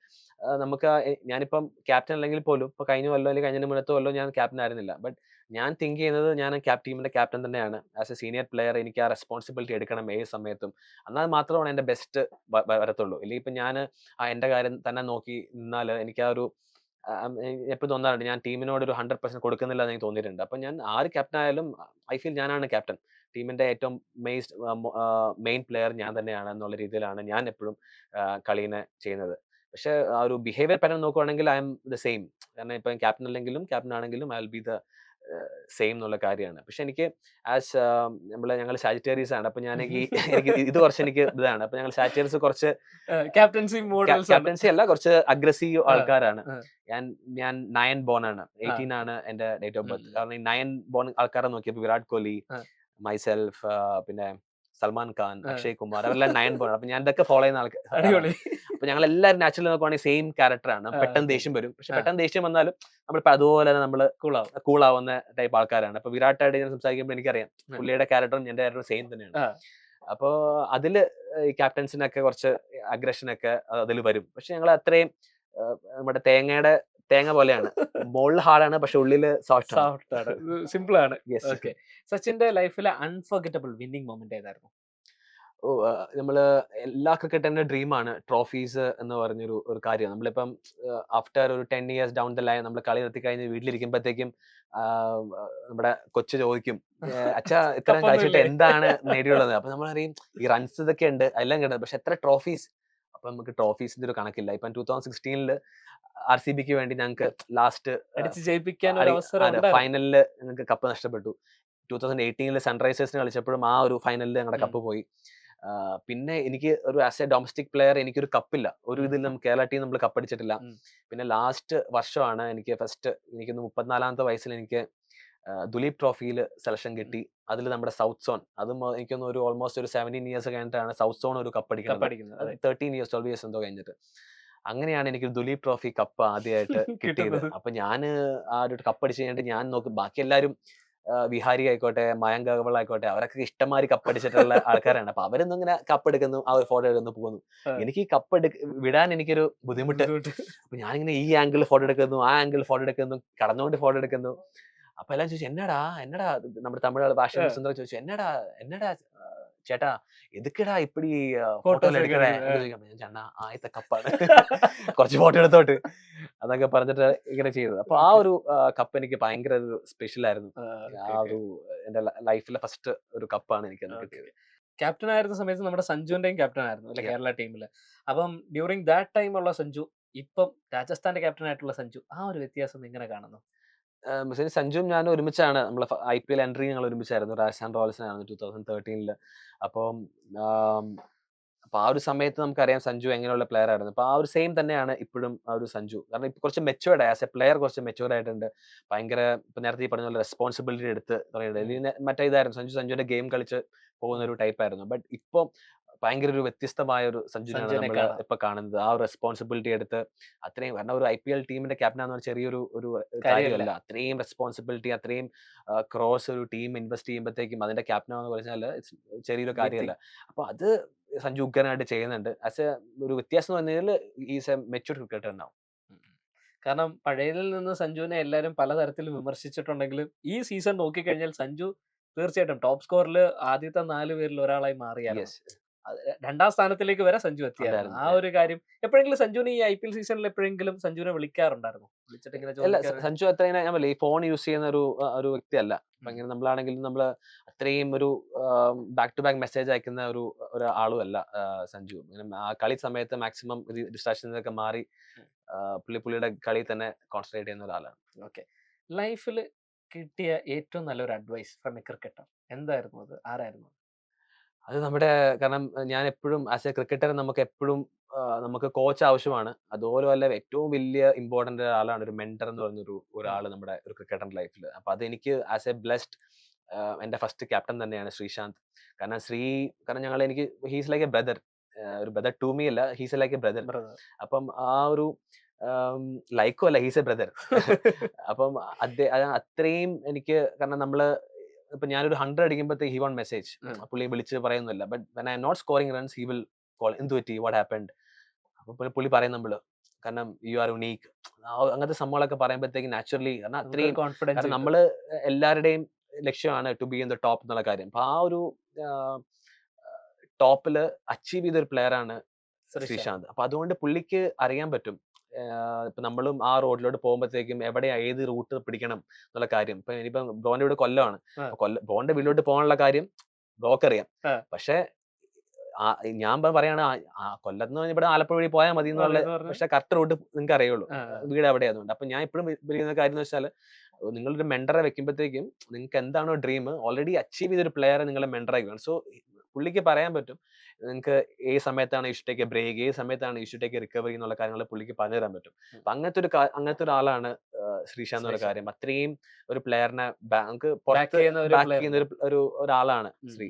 നമുക്ക് ഞാനിപ്പം ക്യാപ്റ്റൻ അല്ലെങ്കിൽ പോലും ഇപ്പൊ കഴിഞ്ഞ കൊല്ലോ അല്ലെങ്കിൽ കഴിഞ്ഞ മുന്നത്തെ കൊല്ലോ ഞാൻ ക്യാപ്റ്റൻ ആയിരുന്നില്ല. ബട്ട് ഞാൻ തിങ്ക് ചെയ്യുന്നത് ഞാൻ ക്യാപ് ടീമിന്റെ ക്യാപ്റ്റൻ തന്നെയാണ്. ആസ് എ സീനിയർ പ്ലെയർ എനിക്ക് ആ റെസ്പോൺസിബിലിറ്റി എടുക്കണം ഏത് സമയത്തും. എന്നാൽ മാത്രമാണ് എന്റെ ബെസ്റ്റ് വരത്തുള്ളൂ. ഇല്ലെങ്കിൽ ഇപ്പം ഞാൻ ആ എന്റെ കാര്യം തന്നെ നോക്കി നിന്നാൽ എനിക്ക് ആ ഒരു എപ്പോഴും തോന്നാറുണ്ട് ഞാൻ ടീമിനോട് ഒരു ഹൺഡ്രഡ് പെർസെന്റ് കൊടുക്കുന്നില്ല എന്ന് എനിക്ക് തോന്നിയിട്ടുണ്ട്. അപ്പം ഞാൻ ആര് ക്യാപ്റ്റൻ ആയാലും ഐ ഫീൽ ഞാനാണ് ക്യാപ്റ്റൻ ടീമിന്റെ ഏറ്റവും മെയിൻ മെയിൻ പ്ലെയർ ഞാൻ തന്നെയാണ് എന്നുള്ള രീതിയിലാണ് ഞാൻ എപ്പോഴും കളീനെ ചെയ്യുന്നത്. പക്ഷേ ആ ഒരു ബിഹേവിയർ പാറ്റേൺ നോക്കുവാണെങ്കിൽ ഐ എം ദ സെയിം കാരണം ഇപ്പം ക്യാപ്റ്റൻ അല്ലെങ്കിലും ക്യാപ്റ്റൻ ആണെങ്കിലും I will be the same എന്നുള്ള കാര്യമാണ്. പക്ഷെ എനിക്ക് ആസ് നമ്മളെ ഞങ്ങൾ സാജിറ്റേറിയസ് ആണ്. അപ്പൊ ഞാൻ എനിക്ക് ഇത് കുറച്ച് എനിക്ക് ഇതാണ്. അപ്പൊ ഞങ്ങൾ സാജിറ്റേറിയസ് കുറച്ച് ക്യാപ്റ്റൻസി ക്യാപ്റ്റൻസി അല്ല കുറച്ച് അഗ്രസീവ് ആൾക്കാരാണ്. ഞാൻ ഞാൻ നയൻ ബോൺ ആണ്. എയ്റ്റീൻ ആണ് എന്റെ ഡേറ്റ് ഓഫ് ബർത്ത്. കാരണം ഈ നയൻ ബോൺ ആൾക്കാരെ നോക്കിയപ്പോ വിരാട് കോഹ്ലി മൈസെൽഫ് പിന്നെ സൽമാൻ ഖാൻ. അക്ഷയ് കുമാർ അവരെല്ലാം നയൻ പോണ അപ്പൊ ഞാൻ ഇതൊക്കെ ഫോളോ ചെയ്യുന്ന ആൾക്കാർ അപ്പൊ ഞങ്ങൾ എല്ലാവരും നാച്ചുറൽ നോക്കുവാണെങ്കിൽ സെയിം ക്യാരക്ടറാണ് പെട്ടെന്ന് ദേഷ്യം വരും. പക്ഷെ. പെട്ടെന്ന് ദേഷ്യം വന്നാലും നമ്മൾ അതുപോലെ തന്നെ നമ്മൾ കൂളാവും കൂൾ ആവുന്ന ടൈപ്പ് ആൾക്കാരാണ്. അപ്പൊ വിരാട്ടായിട്ട് ഞാൻ സംസാരിക്കുമ്പോൾ എനിക്കറിയാം. പുള്ളിയുടെ ക്യാരക്ടറും എന്റെ ക്യാരക്ടറും സെയിം തന്നെയാണ്. അപ്പോ അതിൽ ഈ ക്യാപ്റ്റൻസിനൊക്കെ കുറച്ച് അഗ്രഷനൊക്കെ അതിൽ വരും. പക്ഷെ ഞങ്ങൾ അത്രയും നമ്മുടെ തേങ്ങയുടെ തേങ്ങ പോലെയാണ്. മുകളിൽ ഹാർഡാണ് പക്ഷെ ഉള്ളിൽ സോഫ്റ്റ് സോഫ്റ്റ് ആണ്. സിമ്പിൾ ആണ്. ഓക്കെ സച്ചിന്റെ ലൈഫിലെ അൺഫർഗറ്റബിൾ വിന്നിംഗ് മൊമെന്റ് ഏതായിരുന്നു? നമ്മൾ എല്ലാ ക്രിക്കറ്ററിന്റെ ഡ്രീമാണ് ട്രോഫീസ് എന്ന് പറഞ്ഞൊരു ഒരു കാര്യം. നമ്മളിപ്പം ആഫ്റ്റർ ഒരു ten years down the line നമ്മൾ കളി നിർത്തി കഴിഞ്ഞ് വീട്ടിലിരിക്കുമ്പോഴത്തേക്കും നമ്മുടെ കൊച്ചു ചോദിക്കും അച്ഛ ഇത്രയും കളിച്ചിട്ട് എന്താണ് നേടിയുള്ളത്? അപ്പൊ നമ്മൾ അറിയും ഈ റൺസ് ഇതൊക്കെ ഉണ്ട് എല്ലാം കിട്ടുന്നത് പക്ഷെ എത്ര ട്രോഫീസ് അപ്പൊ നമുക്ക് ട്രോഫീസിന്റെ ഒരു കണക്കില്ല. ഇപ്പം ടൂ തൗസൻഡ് സിക്സ്റ്റീനിൽ ആർ സി ബിക്ക് വേണ്ടി ഞങ്ങൾക്ക് ലാസ്റ്റ് അടിച്ച് ജയിപ്പിക്കാൻ ഒരു അവസരം ഉണ്ടായിരുന്നു. ഫൈനലിൽ ഞങ്ങൾക്ക് കപ്പ് നഷ്ടപ്പെട്ടു. ടൂ തൗസൻഡ് എയ്റ്റീനിൽ സൺറൈസേഴ്സിന് കളിച്ചപ്പോഴും ആ ഒരു ഫൈനലിൽ ഞങ്ങളുടെ കപ്പ് പോയി. പിന്നെ എനിക്ക് ഒരു ആസ് എ ഡൊമസ്റ്റിക് പ്ലെയർ എനിക്കൊരു കപ്പില്ല ഒരു ഇതിൽ നമുക്ക് കേരള ടീം നമ്മൾ കപ്പടിച്ചിട്ടില്ല. പിന്നെ ലാസ്റ്റ് വർഷമാണ് എനിക്ക് ഫസ്റ്റ് എനിക്കൊന്ന് മുപ്പത്തിനാലാമത്തെ വയസ്സിൽ എനിക്ക് ദുലീപ് ട്രോഫിയിൽ സെലക്ഷൻ കിട്ടി. അതിൽ നമ്മുടെ സൗത്ത് സോൺ. അതും എനിക്കൊന്ന് ഒരു ഓൾമോസ്റ്റ് ഒരു സെവന്റീൻ ഇയേഴ്സ് കഴിഞ്ഞിട്ടാണ് സൗത്ത് സോൺ ഒരു കപ്പ് അടിക്കുന്നത്. തേർട്ടീൻ ഇയേഴ്സ് ട്വൽവ് ഇയേഴ്സ് എന്തോ കഴിഞ്ഞിട്ട്. അങ്ങനെയാണ് എനിക്ക് ദുലീപ് ട്രോഫി കപ്പ് ആദ്യമായിട്ട് കിട്ടിയത്. അപ്പൊ ഞാൻ ആ ഒരു കപ്പ് അടിച്ച് കഴിഞ്ഞിട്ട് ഞാൻ നോക്കും ബാക്കി എല്ലാവരും വിഹാരി ആയിക്കോട്ടെ മയങ്ക് അഗർവാൾ ആയിക്കോട്ടെ അവരൊക്കെ ഇഷ്ടമാതിരി കപ്പ് അടിച്ചിട്ടുള്ള ആൾക്കാരാണ്. അപ്പൊ അവരൊന്നും ഇങ്ങനെ കപ്പ് എടുക്കുന്നു ആ ഒരു ഫോട്ടോ എടുക്കുന്നു പോകുന്നു. എനിക്ക് ഈ കപ്പ് എടുക്ക വിടാൻ എനിക്കൊരു ബുദ്ധിമുട്ട്. ബുദ്ധിമുട്ട്. അപ്പൊ ഞാനിങ്ങനെ ഈ ആംഗിൾ ഫോട്ടോ എടുക്കുന്നു ആ ആംഗിൾ ഫോട്ടോ എടുക്കുന്നു കടന്നുകൊണ്ട് ഫോട്ടോ എടുക്കുന്നു. അപ്പൊ എല്ലാം ചോദിച്ചു എന്നടാ എന്നടാ? നമ്മുടെ തമിഴ് ഭാഷ. സുന്ദരം ചോദിച്ചു എന്നടാ എന്നടാ ചേട്ടാ എതുക്കടാ ഇപ്പടി ഫോട്ടോ എടുക്കണേ ചേട്ടാ ആദ്യത്തെ കപ്പാണ്. കുറച്ച് ഫോട്ടോ എടുത്തോട്ട്. അതൊക്കെ പറഞ്ഞിട്ട് ഇങ്ങനെ ചെയ്തത്. അപ്പൊ ആ ഒരു കപ്പ് എനിക്ക് ഭയങ്കര ഒരു സ്പെഷ്യൽ ആയിരുന്നു. ആ ഒരു എന്റെ ലൈഫിലെ ഫസ്റ്റ് ഒരു കപ്പാണ് എനിക്ക് അന്ന് കിട്ടിയത്. ക്യാപ്റ്റൻ ആയിരുന്ന സമയത്ത് നമ്മുടെ സഞ്ജുവിന്റെയും ക്യാപ്റ്റൻ ആയിരുന്നു അല്ലെ കേരള ടീമിൽ അപ്പം ഡ്യൂറിങ് ദാറ്റ് ടൈം ഉള്ള സഞ്ജു ഇപ്പം രാജസ്ഥാന്റെ ക്യാപ്റ്റൻ ആയിട്ടുള്ള സഞ്ജു ആ ഒരു വ്യത്യാസം എങ്ങനെ കാണുന്നു? ശരി സഞ്ജുവും ഞാനും ഒരുമിച്ചാണ് നമ്മൾ ഐ പി എൽ എൻട്രി ഞങ്ങൾ ഒരുമിച്ചായിരുന്നു. രാജസ്ഥാൻ റോയൽസിനായിരുന്നു ടൂ തൗസൻഡ് തേർട്ടീനിൽ അപ്പം അപ്പോൾ ആ ഒരു സമയത്ത് നമുക്കറിയാം സഞ്ജു എങ്ങനെയുള്ള പ്ലെയർ ആയിരുന്നു. അപ്പോൾ ആ ഒരു സെയിം തന്നെയാണ് ഇപ്പോഴും ആ ഒരു സഞ്ജു. കാരണം ഇപ്പോൾ കുറച്ച് മെച്ചുവേർഡ് ആസ് എ പ്ലെയർ കുറച്ച് മെച്ചുവേർഡ് ആയിട്ടുണ്ട്. ഭയങ്കര ഇപ്പൊ നേരത്തെ ഈ പറഞ്ഞ പോലെ റെസ്പോൺസിബിലിറ്റി എടുത്ത് പറയുന്നത് മറ്റേ ഇതായിരുന്നു സഞ്ജു സഞ്ജുവിന്റെ ഗെയിം കളിച്ച് പോകുന്ന ഒരു ടൈപ്പ് ആയിരുന്നു. ബട്ട് ഇപ്പൊ ഭയങ്കര ഒരു വ്യത്യസ്തമായ ഒരു സഞ്ജുവിനാണ് നമ്മൾ. ഇപ്പൊ കാണുന്നത്. ആ ഒരു റെസ്പോൺസിബിലിറ്റി എടുത്ത് അത്രയും കാരണം ഒരു ഐ പി എൽ ടീമിന്റെ ക്യാപ്റ്റൻ പറഞ്ഞാൽ ചെറിയൊരു ഒരു കാര്യമല്ല. അത്രയും റെസ്പോൺസിബിലിറ്റി അത്രയും ക്രോസ് ഒരു ടീം ഇൻവെസ്റ്റ് ചെയ്യുമ്പോഴത്തേക്കും അതിന്റെ ക്യാപ്റ്റൻ ആണെന്ന് പറഞ്ഞാൽ ചെറിയൊരു കാര്യമല്ല. അപ്പൊ അത് സഞ്ജു ഉഗ്രനായിട്ട് ചെയ്യുന്നുണ്ട്. ആസ് എ ഒരു വ്യത്യാസം എന്ന് പറഞ്ഞാൽ ഈസ് എ മെച്ചൂർ ക്രിക്കറ്റർ ഉണ്ടാവും കാരണം പഴയതിൽ നിന്ന് സഞ്ജുവിനെ എല്ലാവരും പലതരത്തിൽ വിമർശിച്ചിട്ടുണ്ടെങ്കിലും ഈ സീസൺ നോക്കിക്കഴിഞ്ഞാൽ സഞ്ജു തീർച്ചയായിട്ടും ടോപ്പ് സ്കോറിൽ ആദ്യത്തെ നാല് പേരിൽ ഒരാളായി അത് രണ്ടാം സ്ഥാനത്തിലേക്ക് വരെ സഞ്ജു എത്തിയായിരുന്നു. ആ ഒരു കാര്യം. എപ്പോഴെങ്കിലും സഞ്ജുവിനെ ഈ ഐ പി എൽ സീസണിൽ എപ്പോഴെങ്കിലും സഞ്ജുവിനെ വിളിക്കാറുണ്ടായിരുന്നു? സഞ്ജു അത്ര ഞാൻ ഈ ഫോൺ യൂസ് ചെയ്യുന്ന ഒരു ഒരു വ്യക്തിയല്ല. ഉം. നമ്മളാണെങ്കിലും നമ്മൾ അത്രയും ഒരു ബാക്ക് ടു ബാക്ക് മെസ്സേജ് അയക്കുന്ന ഒരു ഒരാളും അല്ല സഞ്ജു. കളി സമയത്ത് മാക്സിമം ഡിസ്ട്രാക്ഷൻസൊക്കെ മാറി പുള്ളി പുള്ളിയുടെ കളി തന്നെ കോൺസെൻട്രേറ്റ് ചെയ്യുന്ന ഒരാളാണ്. ഓക്കെ. ലൈഫിൽ കിട്ടിയ ഏറ്റവും നല്ലൊരു അഡ്വൈസ് ഫ്രം എ ക്രിക്കറ്റർ എന്തായിരുന്നു അത്? ആരായിരുന്നു അത് നമ്മുടെ കാരണം ഞാൻ എപ്പോഴും ആസ് എ ക്രിക്കറ്റർ നമുക്ക് എപ്പോഴും നമുക്ക് കോച്ച് ആവശ്യമാണ്. അതുപോലെ വല്ല ഏറ്റവും വലിയ ഇമ്പോർട്ടന്റ് ഒരാളാണ് ഒരു മെന്റർ എന്ന് പറഞ്ഞൊരു ഒരാൾ നമ്മുടെ ഒരു ക്രിക്കറ്റർ ലൈഫിൽ അപ്പൊ അത് എനിക്ക് ആസ് എ ബ്ലെസ്ഡ് എന്റെ ഫസ്റ്റ് ക്യാപ്റ്റൻ തന്നെയാണ് ശ്രീശാന്ത്. കാരണം ശ്രീ കാരണം ഞങ്ങൾ എനിക്ക് ഹീസ് ലൈക്ക് എ ബ്രദർ ഒരു ബ്രദർ ടു മീ അല്ല ഹീസ് ലൈക്ക് എ ബ്രദർ. അപ്പം ആ ഒരു ലൈക്കും അല്ല ഹീസ് എ ബ്രദർ അപ്പം അദ്ദേഹം അത് അത്രയും എനിക്ക് കാരണം നമ്മൾ ഇപ്പൊ ഞാനൊരു ഹൺഡ്രഡ് അടിക്കുമ്പോഴത്തേക്ക് ഹി വൺ മെസ്സേജ്. പുള്ളി വിളിച്ച് പറയുന്നില്ല but when I'm not scoring runs he will call എന്ത് പറ്റി വാട്ട് ഹാപ്പൻഡ് അപ്പൊ പുള്ളി പറയും നമ്മൾ കാരണം യു ആർ യുണീക്ക് അങ്ങനത്തെ സംഭവങ്ങളൊക്കെ പറയുമ്പോഴത്തേക്ക് നാച്ചുറലി കാരണം അത്രയും കോൺഫിഡൻസ് നമ്മൾ നമ്മൾ എല്ലാവരുടെയും ലക്ഷ്യമാണ് to be in the top എന്നുള്ള കാര്യം. അപ്പൊ ആ ഒരു ടോപ്പിൽ അച്ചീവ് ചെയ്ത ഒരു പ്ലെയർ ആണ് ശ്രീശാന്ത്. അപ്പൊ അതുകൊണ്ട് പുള്ളിക്ക് അറിയാൻ പറ്റും. ഇപ്പൊ നമ്മളും ആ റോഡിലോട്ട് പോകുമ്പോഴത്തേക്കും എവിടെയാ ഏത് റൂട്ട് പിടിക്കണം എന്നുള്ള കാര്യം. ഇപ്പൊ ഇനിയിപ്പം ബ്രോന്റെ വീട് കൊല്ലമാണ്. കൊല്ല ബ്രോന്റെ വീട്ടിലോട്ട് പോകാനുള്ള കാര്യം ബ്രോക്ക് അറിയാം പക്ഷെ ഞാൻ പറയാണ് കൊല്ലത്ത് നിന്ന് ഇവിടെ ആലപ്പുഴ വഴി പോയാൽ മതി എന്നുള്ള പക്ഷെ കറക്റ്റ് റൂട്ട് നിങ്ങൾക്ക് അറിയുള്ളൂ. വീട് എവിടെയാതുകൊണ്ട് അപ്പൊ ഞാൻ ഇപ്പോഴും വിളിക്കുന്ന കാര്യം എന്ന് വെച്ചാൽ നിങ്ങളൊരു മെന്ററെ വെക്കുമ്പോഴത്തേക്കും നിങ്ങൾക്ക് എന്താണോ ഡ്രീം ഓൾറെഡി അച്ചീവ് ചെയ്തൊരു പ്ലെയറെ നിങ്ങളെ മെന്ററാക്കുകയാണ് സോ പുള്ളിക്ക് പറയാൻ പറ്റും. നിങ്ങൾക്ക് ഏ സമയത്താണ് യു ടേക്ക് എ ബ്രേക്ക് ഏ സമയത്താണ് യു ടേക്ക് റിക്കവറി എന്നുള്ള കാര്യങ്ങൾ പുള്ളിക്ക് പറഞ്ഞു തരാൻ പറ്റും അപ്പൊ അങ്ങനത്തെ ഒരു അങ്ങനത്തെ ഒരാളാണ് എന്നുള്ള ശ്രീശാന്ത്. കാര്യം. അത്രയും ഒരു പ്ലെയറിനെ നമുക്ക് പുറത്ത് ചെയ്യുന്ന ഒരു ബാക്ക് ചെയ്യുന്ന ഒരു ഒരു ഒരാളാണ് ശ്രീ.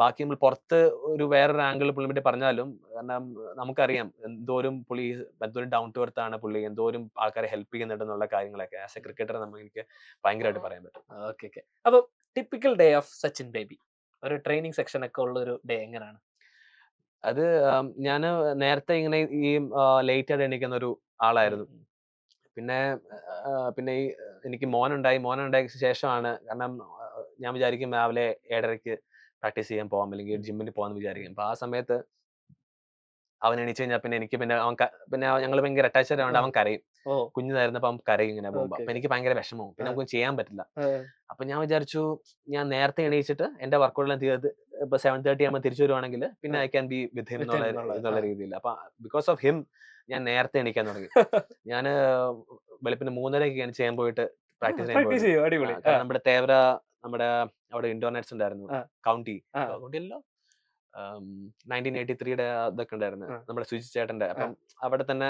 ബാക്കി നമ്മൾ പുറത്ത് ഒരു വേറൊരു ആംഗിൾ പുള്ളി പറ്റി പറഞ്ഞാലും കാരണം നമുക്കറിയാം എന്തോരും പുള്ളി എന്തോരം ഡൗൺ ടു എർത്ത് ആണ് പുള്ളി എന്തോരും ആൾക്കാരെ ഹെൽപ്പ് ചെയ്യുന്നുണ്ട് എന്നുള്ള കാര്യങ്ങളൊക്കെ. ആസ് എ ക്രിക്കറ്റർ നമുക്ക് എനിക്ക് ഭയങ്കരമായിട്ട് പറയാൻ പറ്റും. ഓക്കെ ഓക്കെ അപ്പൊ typical day of Sachin Baby ഒരു ട്രെയിനിങ് സെക്ഷൻ ഒക്കെ ഉള്ള ഒരു ഡേ എങ്ങനെയാണ് അത് ഞാൻ നേരത്തെ ഇങ്ങനെ ഈ ലേറ്റ് ആയിട്ട് എണീക്കുന്ന ഒരു ആളായിരുന്നു. പിന്നെ പിന്നെ ഈ എനിക്ക് മോനുണ്ടായി. മോനുണ്ടായ ശേഷമാണ് കാരണം ഞാൻ വിചാരിക്കും രാവിലെ ഏഴരയ്ക്ക് പ്രാക്ടീസ് ചെയ്യാൻ പോകാം അല്ലെങ്കിൽ ജിമ്മിൽ പോകാമെന്ന് വിചാരിക്കും. അപ്പൊ ആ സമയത്ത് അവൻ എണീച്ച് കഴിഞ്ഞാൽ പിന്നെ എനിക്ക് പിന്നെ അവൻ പിന്നെ ഞങ്ങൾ ഭയങ്കര അറ്റാച്ച്ഡ് ആയതുകൊണ്ട് അവൻ കരയും. കുഞ്ഞിനായിരുന്നപ്പോ കരയും ഇങ്ങനെ പോകുമ്പോ. അപ്പൊ എനിക്ക് ഭയങ്കര വിഷമവും. പിന്നെ. നമുക്ക് ചെയ്യാൻ പറ്റില്ല. അപ്പൊ ഞാൻ വിചാരിച്ചു ഞാൻ നേരത്തെ എണീച്ചിട്ട് എന്റെ വർക്കൗട്ടെല്ലാം തീർത്ത് ഇപ്പൊ സെവൻ തേർട്ടി ആകുമ്പോൾ തിരിച്ചു വരുവാണെങ്കിൽ പിന്നെ I can be with him എന്നുള്ള രീതിയിൽ. അപ്പൊ ബിക്കോസ് ഓഫ് ഹിം ഞാൻ നേരത്തെ എണീക്കാൻ തുടങ്ങി. ഞാൻ വെളുപ്പിന് മൂന്നരയ്ക്കാണ് ചെയ്യാൻ പോയിട്ട് പ്രാക്ടീസ് നമ്മുടെ തേവര നമ്മുടെ അവിടെ ഇന്റർനെറ്റ്സ് ഉണ്ടായിരുന്നു. കൗണ്ടി കൗണ്ടിയല്ലോ കൗണ്ടി അല്ലോ നയന്റീൻ എയ്റ്റി ത്രീയുടെ ഇതൊക്കെ ഉണ്ടായിരുന്നു. നമ്മുടെ സുജി ചേട്ടന്റെ അപ്പം അവിടെ തന്നെ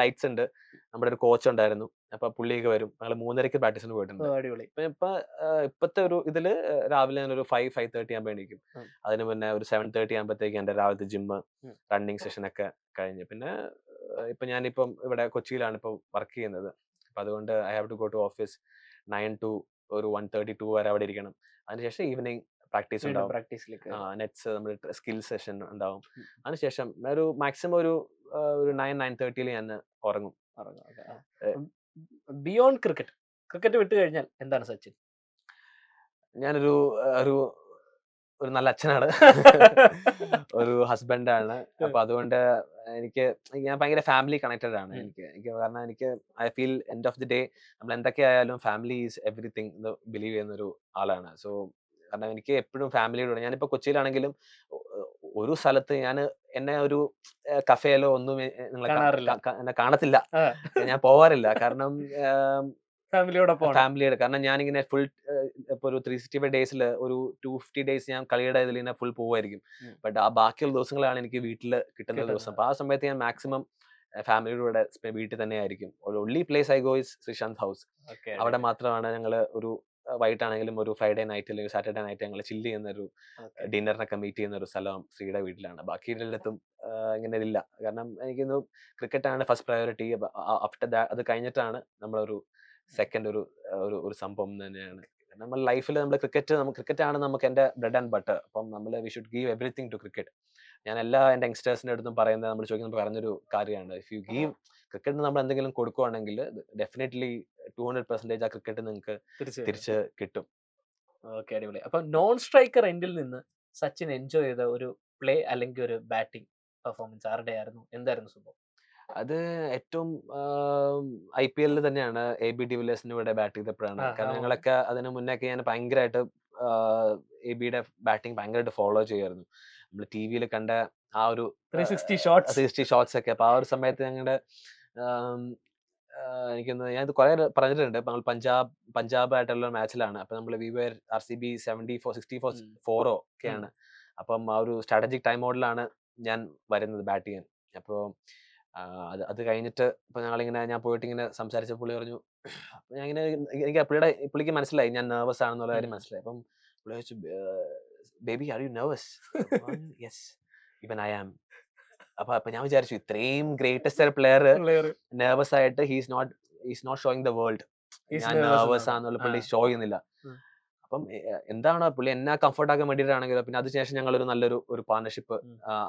ലൈറ്റ്സ് ഉണ്ട്. നമ്മുടെ ഒരു കോച്ച് ഉണ്ടായിരുന്നു. അപ്പൊ പുള്ളിയൊക്കെ വരും. ഞങ്ങൾ മൂന്നരയ്ക്ക് പ്രാക്ടീസിന് പോയിട്ടുണ്ട്. ഇപ്പൊ ഇപ്പൊ ഇപ്പത്തെ ഒരു ഇതിൽ രാവിലെ ഞാൻ ഒരു ഫൈവ് ഫൈവ് തേർട്ടി ആകുമ്പോൾ എണീക്കും. അതിന് മുന്നേ ഒരു സെവൻ തേർട്ടി ആകുമ്പോഴത്തേക്ക് എന്റെ രാവിലത്തെ ജിമ്മ് റണ്ണിങ് സെഷൻ ഒക്കെ കഴിഞ്ഞ്. പിന്നെ ഇപ്പൊ ഞാനിപ്പം ഇവിടെ കൊച്ചിയിലാണ് ഇപ്പൊ വർക്ക് ചെയ്യുന്നത്. അപ്പൊ അതുകൊണ്ട് I have to go to office nine to ഒരു വൺ തേർട്ടി ടു വരെ അവിടെ ഇരിക്കണം. അതിനുശേഷം ഈവനിങ് പ്രാക്ടീസ് ഉണ്ടാവും. പ്രാക്ടീസിലേക്ക് നെറ്റ്സ് നമ്മൾ സ്കിൽ സെഷൻ ഉണ്ടാവും. അതിനുശേഷം ഒരു മാക്സിമം ഒരു ഒരു നയൻ നയൻ തേർട്ടിയിൽ ഞാൻ ഉറങ്ങും. Beyond cricket. ക്രിക്കറ്റ് വിട്ട് കഴിഞ്ഞാൽ എന്താണ് സച്ചിൻ? ഞാനൊരു ഒരു ഒരു നല്ല അച്ഛനാണ്. ഒരു ഹസ്ബൻഡാണ്. അപ്പൊ അതുകൊണ്ട് എനിക്ക് ഞാൻ ഭയങ്കര ഫാമിലി കണക്റ്റഡ് ആണ് എനിക്ക്. എനിക്ക് കാരണം എനിക്ക് I feel end of the day നമ്മൾ എന്തൊക്കെ ആയാലും ഫാമിലി ഈസ് എവറിങ് ബിലീവ് ചെയ്യുന്ന ഒരു ആളാണ്. സോ കാരണം എനിക്ക് എപ്പോഴും ഫാമിലിയോട് ഞാനിപ്പോ കൊച്ചിയിലാണെങ്കിലും ഒരു സ്ഥലത്ത് ഞാൻ എന്നെ ഒരു കഫേയിലോ ഒന്നും നിങ്ങളെ എന്നെ കാണത്തില്ല. ഞാൻ പോവാറില്ല. കാരണം ഫാമിലിയോടൊപ്പം ഫാമിലിയുടെ കാരണം ഞാനിങ്ങനെ ഫുൾ ഇപ്പൊ ഒരു ത്രീ സിക്സ്റ്റി ഫൈവ് ഡേയ്സിൽ ഒരു ടു ഫിഫ്റ്റി ഡേയ്സ് ഞാൻ കളിയുടെ ഇതിൽ ഇങ്ങനെ ഫുൾ പോവായിരിക്കും. ബട്ട് ആ ബാക്കിയുള്ള ദിവസങ്ങളാണ് എനിക്ക് വീട്ടിൽ കിട്ടുന്ന ദിവസം. അപ്പൊ ആ സമയത്ത് ഞാൻ മാക്സിമം ഫാമിലിയുടെ കൂടെ വീട്ടിൽ തന്നെ ആയിരിക്കും. ഒരു only place I go is Sreesanth house അവിടെ മാത്രമാണ് ഞങ്ങൾ ഒരു വൈകിട്ടാണെങ്കിലും ഒരു ഫ്രൈഡേ നൈറ്റ് അല്ലെങ്കിൽ സാറ്റർഡേ നൈറ്റ് ഞങ്ങൾ ചില്ല് ചെയ്യുന്ന ഒരു. ഡിന്നറിനൊക്കെ മീറ്റ് ചെയ്യുന്ന ഒരു സ്ഥലം ശ്രീയുടെ വീട്ടിലാണ്. ബാക്കി എല്ലായിടത്തും ഇങ്ങനെ ഇല്ല കാരണം എനിക്കൊന്ന് ക്രിക്കറ്റാണ് ആണ് ഫസ്റ്റ് പ്രയോറിറ്റി. ആഫ്റ്റർ അത് കഴിഞ്ഞിട്ടാണ് നമ്മളൊരു സെക്കൻഡ് ഒരു ഒരു ഒരു സംഭവം തന്നെയാണ്. നമ്മൾ ലൈഫിൽ നമ്മൾ ക്രിക്കറ്റ് നമുക്ക് ക്രിക്കറ്റ് ആണ് നമുക്ക് എന്റെ ബ്രെഡ് ആൻഡ് ബട്ടർ. അപ്പം നമ്മൾ we should give everything to cricket. ഞാൻ എല്ലാ എന്റെ യങ്സ്റ്റേഴ്സിന്റെ അടുത്തും പറയുന്നത് നമ്മൾ ചോദിക്കുന്നത് പറഞ്ഞൊരു കാര്യമാണ്. ഇഫ് യു ഗീവ് ക്രിക്കറ്റിന് നമ്മൾ എന്തെങ്കിലും കൊടുക്കുവാണെങ്കിൽ ഡെഫിനറ്റ്ലി ടു ഹൺഡ്രഡ് പെർസെന്റേജ് ആ ക്രിക്കറ്റ് നിങ്ങൾക്ക് തിരിച്ച് കിട്ടും. ഓക്കെ അടിപൊളി. അപ്പൊ നോൺ സ്ട്രൈക്കർ എൻഡിൽ നിന്ന് സച്ചിൻ എൻജോയ് ചെയ്ത ഒരു പ്ലേ അല്ലെങ്കിൽ ഒരു ബാറ്റിംഗ് പെർഫോമൻസ് ആരുടെ ആയിരുന്നു എന്തായിരുന്നു സംഭവം? അത് ഏറ്റവും ഐ പി എല്ലിൽ തന്നെയാണ്. എ ബി ഡിവിലേഴ്സിന് ഇവിടെ ബാറ്റ് ചെയ്തപ്പോഴാണ്. കാരണം ഞങ്ങളൊക്കെ അതിന് മുന്നേക്ക് ഞാൻ ഭയങ്കരമായിട്ട് എ ബിയുടെ ബാറ്റിംഗ് ഭയങ്കരമായിട്ട് ഫോളോ ചെയ്യായിരുന്നു നമ്മൾ ടി വിയിൽ കണ്ട ആ ഒരു three sixty shots. Sixty shots ഒക്കെ. അപ്പൊ ആ ഒരു സമയത്ത് ഞങ്ങളുടെ എനിക്കൊന്ന് ഞാൻ ഇത് കുറെ പറഞ്ഞിട്ടുണ്ട്. ഇപ്പൊ നമ്മൾ പഞ്ചാബ് പഞ്ചാബ് ആയിട്ടുള്ള മാച്ചിലാണ്. അപ്പൊ നമ്മൾ we were R C B seventy four sixty four ഫോറോ ഒക്കെയാണ്. അപ്പം ആ ഒരു സ്ട്രാറ്റജിക് ടൈം മോഡിലാണ് ഞാൻ വരുന്നത് ബാറ്റ് ചെയ്യാൻ. അപ്പോൾ അത് അത് കഴിഞ്ഞിട്ട് ഇപ്പൊ ഞങ്ങളിങ്ങനെ ഞാൻ പോയിട്ട് ഇങ്ങനെ സംസാരിച്ച പുള്ളി പറഞ്ഞു ഞാൻ ഇങ്ങനെ എനിക്ക് പുള്ളിയുടെ പുള്ളിക്ക് മനസ്സിലായി. ഞാൻ നെർവസ് ആണെന്നുള്ള കാര്യം മനസ്സിലായി. അപ്പം പുള്ളി ചോദിച്ചു Baby are you nervous yes even I am അപ്പൊ അപ്പൊ ഞാൻ വിചാരിച്ചു ഇത്രയും ഗ്രേറ്റസ്റ്റ് പ്ലെയർ നെർവസ് ആയിട്ട് he's not he's not showing the world ഞാൻ നെർവസ്. ആണെന്നുള്ള പുള്ളി ഷോ ചെയ്യുന്നില്ല. അപ്പം എന്താണ് പുള്ളി എന്നാ കംഫർട്ട് ആക്കാൻ വേണ്ടിയിട്ടാണെങ്കിലും പിന്നെ അതിനുശേഷം ഞങ്ങൾ ഒരു നല്ലൊരു ഒരു പാർട്ണർഷിപ്പ്.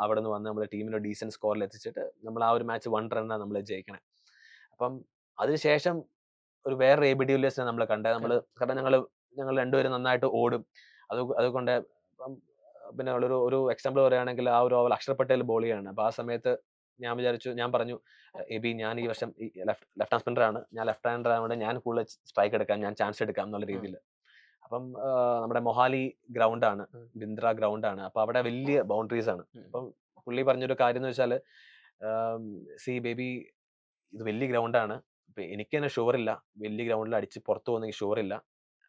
അവിടെ നിന്ന് വന്ന് നമ്മുടെ ടീമിന് ഡീസെന്റ് സ്കോറിൽ എത്തിച്ചിട്ട് നമ്മൾ ആ ഒരു മാച്ച് വൺ റണ്ണാണ് നമ്മൾ ജയിക്കണേ. അപ്പം അതിനുശേഷം ഒരു വേറെ എ ബി ഡി നമ്മൾ കണ്ടത് നമ്മൾ കാരണം ഞങ്ങൾ ഞങ്ങൾ രണ്ടുപേരും നന്നായിട്ട് ഓടും. അത് അതുകൊണ്ട് പിന്നെ ഒരു ഒരു എക്സാമ്പിൾ പറയുകയാണെങ്കിൽ ആ ഒരു ഓവർ അക്ഷർ പട്ടേൽ ബോൾ ചെയ്യാണ് അപ്പൊ ആ സമയത്ത് ഞാൻ വിചാരിച്ചു ഞാൻ പറഞ്ഞു എ ബി ഞാൻ ഈ വർഷം ലെഫ്റ്റ് ലെഫ്റ്റ് ഹാൻഡ് സ്പിന്നർ ആണ്. ഞാൻ ലെഫ്റ്റ് ഹാൻഡർ ആയതുകൊണ്ട് ഞാൻ കൂടുതൽ സ്ട്രൈക്ക് എടുക്കാം ഞാൻ ചാൻസ് എടുക്കാം എന്നുള്ള രീതിയിൽ അപ്പം നമ്മുടെ മൊഹാലി ഗ്രൗണ്ട് ആണ് ബിന്ദ്ര ഗ്രൗണ്ട് ആണ്. അപ്പൊ അവിടെ വലിയ ബൗണ്ടറീസ് ആണ്. അപ്പം പുള്ളി പറഞ്ഞൊരു കാര്യം എന്ന് വെച്ചാൽ സി ബേബി ഇത് വലിയ ഗ്രൗണ്ട് ആണ്. ഇപ്പൊ എനിക്ക് തന്നെ ഷുവർ ഇല്ല. വലിയ ഗ്രൗണ്ടിൽ അടിച്ച് പുറത്തു പോകുന്നെങ്കിൽ ഷുവർ ഇല്ല.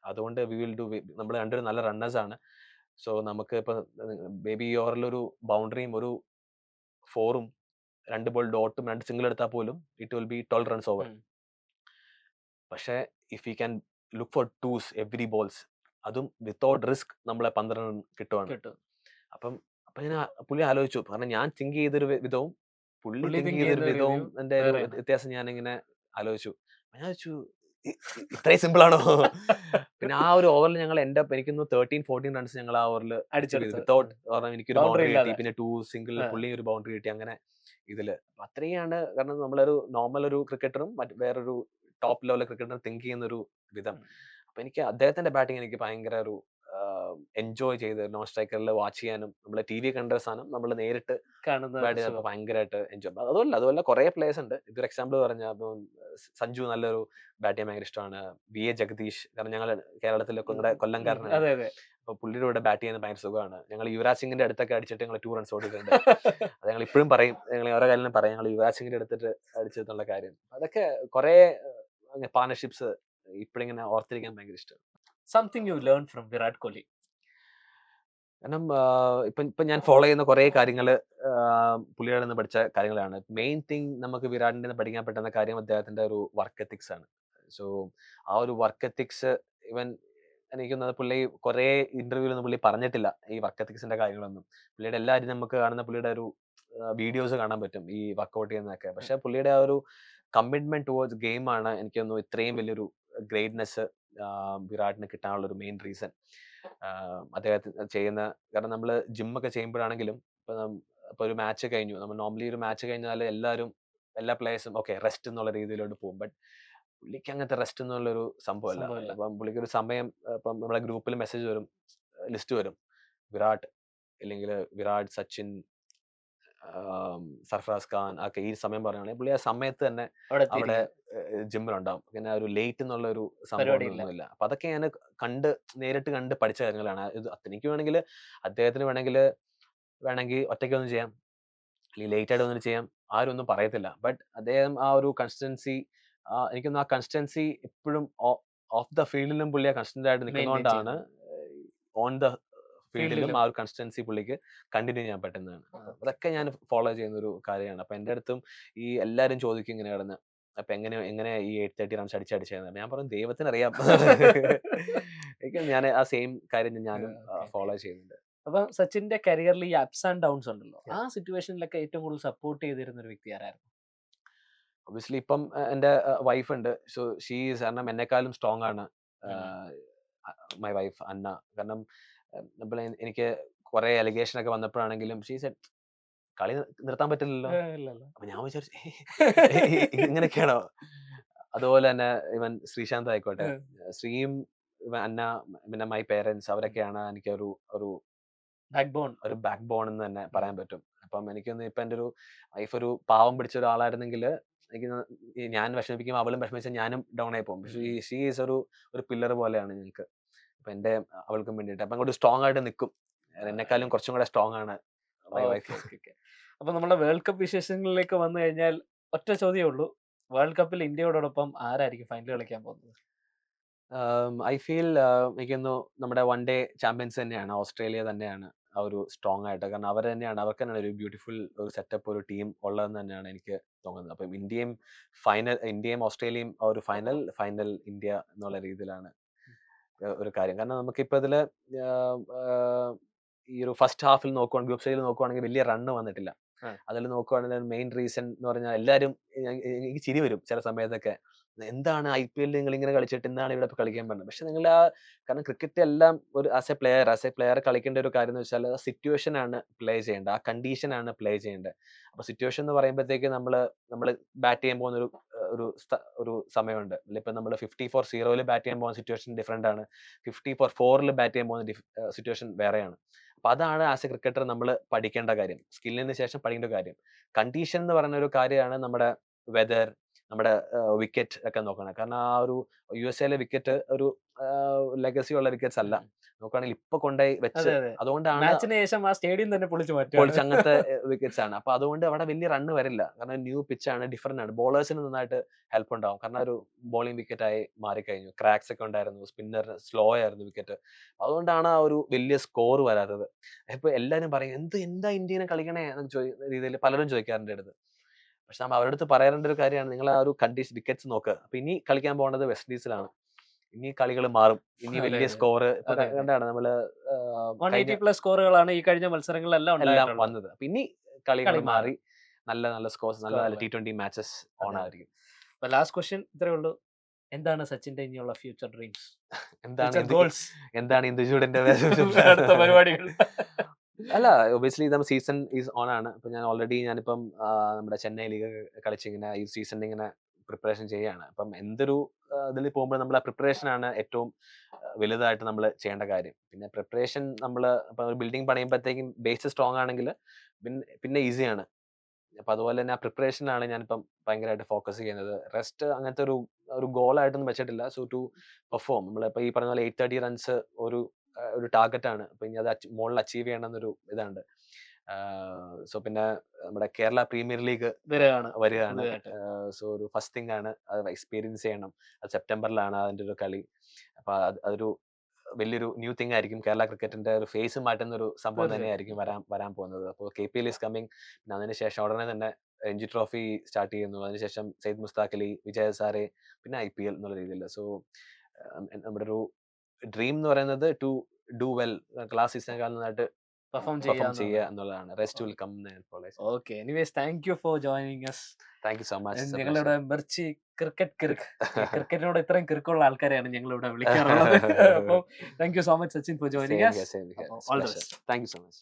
അതുകൊണ്ട് വി വിൽ ഡു നമ്മൾ രണ്ടുപേരും നല്ല റണ്ണേഴ്സ് ആണ്. സോ നമുക്ക് ഇപ്പൊ ബേബി ഓവറിൽ ഒരു ബൗണ്ടറിയും ഒരു ഫോറും രണ്ട് ബോൾ ഡോട്ടും രണ്ട് സിംഗിൾ എടുത്താൽ പോലും it will be twelve runs over. പക്ഷേ if you can look for twos every balls അതും വിത്തൗട്ട് റിസ്ക് നമ്മളെ പന്ത്രണ്ട് കിട്ടുവാണ്. കിട്ടും. അപ്പം അപ്പൊ ഞാൻ പുള്ളി ആലോചിച്ചു. കാരണം ഞാൻ തിങ്ക് ചെയ്തൊരു വിധവും പുള്ളി തിങ്ക് ചെയ്തൊരു വിധവും എന്റെ വ്യത്യാസം ഞാൻ ഇങ്ങനെ ആലോചിച്ചു ഞാൻ ചോദിച്ചു "ഇ- ഇ- ഇത്രയും സിമ്പിൾ ആണോ പിന്നെ ആ ഒരു ഓവറിൽ ഞങ്ങൾ എന്റെ എനിക്കൊന്ന് തേർട്ടീൻ ഫോർട്ടീൻ റൺസ് ഞങ്ങൾ ആ ഓവറിൽ. വിത്തൗട്ട് എനിക്കൊരു ബൗണ്ടറി കിട്ടി. പിന്നെ ടു സിംഗിൾ പുള്ളി ഒരു ബൗണ്ടറി കിട്ടി അങ്ങനെ ഇതിൽ. അത്രയാണ് കാരണം നമ്മളൊരു നോർമൽ ഒരു ക്രിക്കറ്ററും മറ്റ് വേറൊരു ടോപ്പ് ലെവൽ ക്രിക്കറ്ററും തിങ്ക് ചെയ്യുന്ന ഒരു വിധം. അപ്പൊ എനിക്ക് അദ്ദേഹത്തിന്റെ ബാറ്റിംഗ് എനിക്ക് ഭയങ്കര ഒരു എൻജോയ് ചെയ്ത് നോൺ സ്ട്രൈക്കറിൽ വാച്ച് ചെയ്യാനും നമ്മൾ ടി വി കണ്ട സാധനം നമ്മൾ നേരിട്ട് കാണുന്ന. ഭയങ്കരമായിട്ട് എൻജോയ് അതുമല്ല അതുമല്ല കുറെ പ്ലേയേഴ്സ് ഉണ്ട്. ഇതൊരു എക്സാമ്പിൾ പറഞ്ഞ അപ്പം സഞ്ജു നല്ലൊരു ബാറ്റ് ചെയ്യാൻ ഭയങ്കര ഇഷ്ടമാണ്. വി എ ജഗദീഷ് കാരണം ഞങ്ങൾ കേരളത്തിലെ കൊല്ലം ഉം. കൊല്ലംകാരനാണ്. അപ്പൊ പുള്ളിയുടെ കൂടെ ബാറ്റ് ചെയ്യുന്ന ഭയങ്കര സുഖമാണ്. ഞങ്ങൾ യുവരാജ് സിംഗിന്റെ അടുത്തൊക്കെ അടിച്ചിട്ട് ഞങ്ങൾ ടൂ റൺസ് ഓടിയിട്ടുണ്ട്. അത് ഞങ്ങൾ ഇപ്പോഴും പറയും ഞങ്ങൾ ഓരോ കാര്യം പറയും ഞങ്ങൾ യുവരാജ് സിംഗിന്റെ അടുത്തിട്ട് അടിച്ചെന്നുള്ള കാര്യം. അതൊക്കെ കുറെ പാർട്ണർഷിപ്സ് ഇപ്പോഴിങ്ങനെ ഓർത്തിരിക്കാൻ ഭയങ്കര ഇഷ്ടം something you learn from Virat Kohli കാരണം ഇപ്പൊ ഇപ്പൊ ഞാൻ ഫോളോ ചെയ്യുന്ന കുറെ കാര്യങ്ങൾ പുള്ളിയുടെ നിന്ന് പഠിച്ച കാര്യങ്ങളാണ്. മെയിൻ തിങ് നമുക്ക് വിരാടിന്റെ നിന്ന് പഠിക്കാൻ പറ്റുന്ന കാര്യം അദ്ദേഹത്തിന്റെ ഒരു വർക്ക് എത്തിക്സ് ആണ്. സോ ആ ഒരു വർക്ക് എത്തിക്സ് ഇവൻ എനിക്ക് തോന്നുന്നത് പുള്ളി കുറെ ഇന്റർവ്യൂലൊന്നും പുള്ളി പറഞ്ഞിട്ടില്ല ഈ വർക്ക് എത്തിക്സിന്റെ കാര്യങ്ങളൊന്നും. പുള്ളിയുടെ എല്ലാവരും നമുക്ക് കാണുന്ന പുള്ളിയുടെ ഒരു വീഡിയോസ് കാണാൻ പറ്റും ഈ വർക്കൗട്ട് ചെയ്യുന്നതൊക്കെ. പക്ഷെ പുള്ളിയുടെ ആ ഒരു കമ്മിറ്റ്മെന്റ് ടുവേർഡ്സ് ഗെയിം ആണ് എനിക്കൊന്നും ഇത്രയും വലിയൊരു ഗ്രേറ്റ്നെസ് വിരാടിന് കിട്ടാനുള്ള ഒരു മെയിൻ റീസൺ അദ്ദേഹത്തിന് ചെയ്യുന്ന കാരണം നമ്മൾ ജിമ്മൊക്കെ ചെയ്യുമ്പോഴാണെങ്കിലും ഇപ്പൊ നം- ഇപ്പൊ ഒരു മാച്ച് കഴിഞ്ഞു. നമ്മൾ നോർമലി ഒരു മാച്ച് കഴിഞ്ഞാൽ എല്ലാവരും എല്ലാ പ്ലേയേഴ്സും ഓക്കെ റെസ്റ്റ് എന്നുള്ള രീതിയിലോട്ട് പോകും. ബട്ട് പുള്ളിക്ക് അങ്ങനത്തെ റെസ്റ്റ് എന്നുള്ളൊരു സംഭവമല്ല അല്ല അപ്പം പുള്ളിക്ക് ഒരു സമയം ഇപ്പം നമ്മുടെ ഗ്രൂപ്പിൽ മെസ്സേജ് വരും ലിസ്റ്റ് വരും. വിരാട് അല്ലെങ്കിൽ വിരാട് സച്ചിൻ സർഫറാസ് ഖാൻ ഒക്കെ ഈ സമയം പറയുകയാണെങ്കിൽ പുള്ളി ആ സമയത്ത് തന്നെ അവിടെ. ജിമ്മിലുണ്ടാവും. പിന്നെ ഒരു ലേറ്റ് എന്നുള്ള ഒരു സംഭവം ഇല്ല. അപ്പൊ അതൊക്കെ ഞാൻ കണ്ട് നേരിട്ട് കണ്ട് പഠിച്ച കാര്യങ്ങളാണ്. എനിക്ക് വേണമെങ്കിൽ അദ്ദേഹത്തിന് വേണമെങ്കിൽ വേണമെങ്കിൽ ഒറ്റയ്ക്ക് ഒന്നും ചെയ്യാം. അല്ലെങ്കിൽ ലേറ്റ് ആയിട്ട് ഒന്നും ചെയ്യാം. ആരും ഒന്നും പറയത്തില്ല. ബട്ട് അദ്ദേഹം ആ ഒരു കൺസിസ്റ്റൻസി എനിക്കൊന്നും ആ കൺസിസ്റ്റൻസി എപ്പോഴും ഓഫ് ദ ഫീൽഡിലും പുള്ളി ആ കൺസിസ്റ്റന്റ് ആയിട്ട് നിൽക്കുന്നതുകൊണ്ടാണ് ഓൺ ദ ഫീൽഡിലും. ആ ഒരു കൺസിസ്റ്റൻസി പുള്ളിക്ക് കണ്ടിന്യൂ ചെയ്യാൻ പറ്റുന്നതാണ്. അതൊക്കെ ഞാൻ ഫോളോ ചെയ്യുന്ന ഒരു കാര്യമാണ്. അപ്പൊ എന്റെ അടുത്തും ഈ എല്ലാരും ചോദിക്കും ഇങ്ങനെ കിടന്ന് അപ്പൊ എങ്ങനെ എങ്ങനെ ഈ എയ്റ്റ് തേർട്ടി റൺസ് അടിച്ചടിച്ചത് ഞാൻ പറഞ്ഞു ദൈവത്തിന് അറിയാം ഞാൻ ആ സെയിം കാര്യം ഞാനും ഫോളോ ചെയ്യുന്നുണ്ട്. അപ്പൊ സച്ചിന്റെ കരിയറിൽ ഈ അപ്സ് ആൻഡ് ഡൗൺസ് ഉണ്ടല്ലോ ആ സിറ്റുവേഷനിലൊക്കെ ഏറ്റവും കൂടുതൽ സപ്പോർട്ട് ചെയ്തിരുന്ന ഒരു വ്യക്തി ആരായിരുന്നു? ഒബിയസ്ലി ഇപ്പം എന്റെ എന്റെ വൈഫ് ഉണ്ട്. സോ ഷീസ് കാരണം എന്നെക്കാളും സ്ട്രോങ് ആണ് മൈ വൈഫ് അന്ന. കാരണം നമ്മൾ എനിക്ക് കുറെ അലിഗേഷൻ ഒക്കെ വന്നപ്പോഴാണെങ്കിലും ഷീസ് കളി നിർത്താൻ പറ്റില്ലല്ലോ. അപ്പൊ ഞാൻ വിചാരിച്ചു "ഏയ്, ഇങ്ങനെയൊക്കെയാണോ? അതുപോലെ തന്നെ ഇവൻ ശ്രീശാന്ത് ആയിക്കോട്ടെ ശ്രീയും ഇവൻ അന്ന പിന്നെ മൈ പേരൻസ് അവരൊക്കെയാണ് എനിക്ക് ഒരു ഒരു ബാക്ക്ബോൺ ഒരു ബാക്ക്ബോൺ എന്ന് തന്നെ പറയാൻ പറ്റും. അപ്പം എനിക്കൊന്ന് ഇപ്പൊ എന്റെ ഒരു വൈഫ് ഒരു പാവം പിടിച്ച ഒരാളായിരുന്നെങ്കിൽ എനിക്ക് ഞാൻ വിഷമിപ്പിക്കും അവളും വിഷമിച്ചാൽ ഞാനും ഡൗൺ ആയി പോകും. പക്ഷേ ഷീ ഈസ് ഒരു ഒരു പില്ലർ പോലെയാണ് ഞങ്ങൾക്ക്. അപ്പൊ എന്റെ അവൾക്കും വേണ്ടിട്ട് അപ്പൊ അങ്ങോട്ട് സ്ട്രോങ് ആയിട്ട് നിൽക്കും എന്നെക്കാളും കുറച്ചും കൂടെ സ്ട്രോങ് ആണ് അപ്പൊ നമ്മുടെ വേൾഡ് കപ്പ് വിശേഷങ്ങളിലേക്ക് വന്നു കഴിഞ്ഞാൽ ഒറ്റ ചോദ്യമേ ഉള്ളൂ. വേൾഡ് കപ്പിൽ ഇന്ത്യയോടൊപ്പം ആരായിരിക്കും ഫൈനൽ കളിക്കാൻ പോകുന്നത്? ഐ ഫീൽ എനിക്കൊന്നു നമ്മുടെ വൺ ഡേ ചാമ്പ്യൻസ് തന്നെയാണ്. ഓസ്ട്രേലിയ തന്നെയാണ് ആ ഒരു സ്ട്രോങ് ആയിട്ട്. കാരണം അവർ തന്നെയാണ് അവർക്ക് തന്നെയാണ് ഒരു ബ്യൂട്ടിഫുൾ ഒരു സെറ്റപ്പ് ഒരു ടീം ഉള്ളതെന്ന് തന്നെയാണ് എനിക്ക് തോന്നുന്നത്. അപ്പം ഇന്ത്യയും ഫൈനൽ ഇന്ത്യയും ഓസ്ട്രേലിയയും ആ ഒരു ഫൈനൽ ഫൈനൽ ഇന്ത്യ എന്നുള്ള രീതിയിലാണ് ഒരു കാര്യം കാരണം നമുക്കിപ്പോൾ ഇതിൽ ഈ ഒരു ഫസ്റ്റ് ഹാഫിൽ നോക്കുവാണെങ്കിൽ സ്റ്റേജിൽ നോക്കുവാണെങ്കിൽ വലിയ റണ്ണ് വന്നിട്ടില്ല. അതിൽ നോക്കുവാണെങ്കിൽ മെയിൻ റീസൺ എന്ന് പറഞ്ഞാൽ എല്ലാവരും എനിക്ക് ചിരി വരും ചില സമയത്തൊക്കെ. എന്താണ് ഐ പി എല്ലിൽ നിങ്ങൾ ഇങ്ങനെ കളിച്ചിട്ട് എന്താണ് ഇവിടെ കളിക്കാൻ പറ്റുന്നത് പക്ഷെ നിങ്ങൾ ആ കാരണം ക്രിക്കറ്റ് എല്ലാം ഒരു as a player as a player കളിക്കേണ്ട ഒരു കാര്യം എന്ന് വെച്ചാൽ ആ സിറ്റുവേഷൻ ആണ് പ്ലേ ചെയ്യേണ്ടത്. ആ കണ്ടീഷൻ ആണ് പ്ലേ ചെയ്യേണ്ടത്. അപ്പൊ സിറ്റുവേഷൻ എന്ന് പറയുമ്പോഴത്തേക്ക് നമ്മൾ നമ്മൾ ബാറ്റ് ചെയ്യാൻ പോകുന്ന ഒരു ഒരു ഒരു സമയമുണ്ട്. ഇപ്പൊ നമ്മൾ ഫിഫ്റ്റി ഫോർ സീറോയിൽ ബാറ്റ് ചെയ്യാൻ പോകുന്ന സിറ്റുവേഷൻ ഡിഫറെന്റ് ആണ്. ഫിഫ്റ്റി ഫോർ ഫോറിൽ ബാറ്റ് ചെയ്യാൻ പോകുന്ന സിറ്റുവേഷൻ വേറെയാണ്. അപ്പൊ അതാണ് ആസ് എ ക്രിക്കറ്റർ നമ്മൾ പഠിക്കേണ്ട കാര്യം. സ്കില്ലിന് ശേഷം പഠിക്കേണ്ട കാര്യം. കണ്ടീഷൻ എന്ന് പറയുന്ന ഒരു കാര്യമാണ് നമ്മുടെ വെതർ നമ്മുടെ വിക്കറ്റ് ഒക്കെ നോക്കണം. കാരണം ആ ഒരു യു എസ് എയിലെ വിക്കറ്റ് ഒരു ലെഗസി ഉള്ള വിക്കറ്റ്സ് അല്ല. നോക്കുകയാണെങ്കിൽ ഇപ്പൊ കൊണ്ടുപോയി വെച്ച് അതെ അതെ. അതുകൊണ്ടാണ് ശേഷം ആ സ്റ്റേഡിയം തന്നെ പൊളിച്ചു പൊളിച്ച് അങ്ങനത്തെ വിക്കറ്റ്സ് ആണ്. അപ്പൊ അതുകൊണ്ട് അവിടെ വലിയ റണ്ണ് വരില്ല. കാരണം ന്യൂ പിച്ച് ആണ് ഡിഫറെന്റ് ആണ്. ബോളേഴ്സിന് നന്നായിട്ട് ഹെൽപ്പ് ഉണ്ടാവും. കാരണം ഒരു ബോളിംഗ് വിക്കറ്റ് ആയി മാറിക്കഴിഞ്ഞു. ക്രാക്സ് ഒക്കെ ഉണ്ടായിരുന്നു. സ്പിന്നർ സ്ലോ ആയിരുന്നു വിക്കറ്റ് അതുകൊണ്ടാണ് ആ ഒരു വലിയ സ്കോർ വരാത്തത്. ഇപ്പൊ എല്ലാരും പറയും എന്ത് എന്താ ഇന്ത്യനെ കളിക്കണേ? എന്നൊക്കെ ചോദി രീതിയിൽ പലരും ചോദിക്കാറുണ്ട് അടുത്ത്. പക്ഷെ നമ്മൾ അവരുടെ അടുത്ത് പറയാറുണ്ട് ഒരു കാര്യമാണ്. നിങ്ങൾ ആ ഒരു കണ്ടീഷൻ വിക്കറ്റ്സ് നോക്കുക അപ്പൊ ഇനി കളിക്കാൻ പോകേണ്ടത് വെസ്റ്റ് ഇൻഡീസിലാണ്. ഇനി കളികൾ മാറും. ഇനി വലിയ സ്കോർ. കണ്ടാണ് നമ്മൾ പ്ലസ് സ്കോറുകളാണ് ഈ കഴിഞ്ഞ മത്സരങ്ങളിലെല്ലാം എല്ലാം വന്നത്. അപ്പൊ ഇനി കളികൾ മാറി. നല്ല നല്ല സ്കോർസ് നല്ല നല്ല ടി ട്വന്റി മാച്ചസ് ഓൺ ആയിരിക്കും അപ്പൊ ലാസ്റ്റ് ക്വസ്റ്റ്യൻ ഇത്രേ ഉള്ളൂ. എന്താണ് സച്ചിന്റെ ഇനിയുള്ള ഫ്യൂച്ചർ ഡ്രീംസ് എന്താണ് ഗോൾസ് എന്താണ് ഇന്ദുജൂഡിന്റെ അടുത്ത പരിപാടികൾ. അല്ല ഒബിയസ്ലി നമ്മൾ സീസൺ ഈസ് ഓൺ ആണ്. ഇപ്പൊ ഞാൻ ഓൾറെഡി ഞാനിപ്പം നമ്മുടെ ചെന്നൈ ലീഗ് കളിച്ചിങ്ങനെ ഈ സീസണിൽ ഇങ്ങനെ പ്രിപ്പറേഷൻ ചെയ്യാണ് അപ്പം എന്തൊരു ഇതിൽ പോകുമ്പോൾ നമ്മൾ ആ പ്രിപ്പറേഷൻ ആണ് ഏറ്റവും വലുതായിട്ട് നമ്മൾ ചെയ്യേണ്ട കാര്യം. പിന്നെ പ്രിപ്പറേഷൻ നമ്മൾ ഇപ്പം ഒരു ബിൽഡിംഗ് പണിയുമ്പോഴത്തേക്കും ബേസ് സ്ട്രോങ് ആണെങ്കിൽ പിന്നെ പിന്നെ ഈസിയാണ് അപ്പൊ അതുപോലെ തന്നെ ആ പ്രിപ്പറേഷനാണ് ഞാനിപ്പം ഭയങ്കരമായിട്ട് ഫോക്കസ് ചെയ്യുന്നത്. റെസ്റ്റ് അങ്ങനത്തെ ഒരു ഒരു ഗോളായിട്ടൊന്നും വെച്ചിട്ടില്ല. സോ ടു പെർഫോം നമ്മളിപ്പോൾ ഈ പറഞ്ഞ പോലെ എയ്റ്റ് തേർട്ടി റൺസ് ഒരു ഒരു ടാർഗറ്റ് ആണ് അപ്പൊ ഇനി അത് മുകളിൽ അച്ചീവ് ചെയ്യണം എന്നൊരു ഇതുണ്ട് സോ പിന്നെ നമ്മുടെ കേരള പ്രീമിയർ ലീഗ് വരികയാണ്. വരികയാണ്. സോ ഒരു ഫസ്റ്റ് തിങ് ആണ് അത് എക്സ്പീരിയൻസ് ചെയ്യണം. അത് സെപ്റ്റംബറിലാണ് അതിന്റെ ഒരു കളി. അപ്പൊ അത് അതൊരു വലിയൊരു ന്യൂ തിങ് ആയിരിക്കും കേരള ക്രിക്കറ്റിന്റെ ഒരു ഫേസ് മാറ്റുന്ന ഒരു സംഭവം. തന്നെയായിരിക്കും വരാൻ വരാൻ പോകുന്നത്. അപ്പോൾ K P L is coming. പിന്നെ അതിനുശേഷം ഉടനെ തന്നെ രഞ്ജി ട്രോഫി സ്റ്റാർട്ട് ചെയ്യുന്നു. അതിനുശേഷം സെയ്ദ് മുസ്താഖ് അലി വിജയ സാറെ പിന്നെ ഐ പി എൽ എന്നുള്ള രീതിയിൽ. സോ നമ്മുടെ ഒരു ഡ്രീം എന്ന് പറയുന്നത് ടു ഡു വെൽ ക്ലാസ് സീസണേക്കാൾ നന്നായിട്ട് പെർഫോം ചെയ്യുക എന്നുള്ളതാണ്. Rest will come okay anyways thank you for joining us thank you so much ഞങ്ങളിവിടെ മെർച്ചി ക്രിക്കറ്റ് കിർക്ക് ക്രിക്കറ്റിനോട് ഇത്രയും കിർക്കുള്ള ആൾക്കാരെയാണ് ഞങ്ങൾ ഇവിടെ വിളിക്കാറുള്ളത്. അപ്പോൾ thank you so much Sachin for joining thank you so same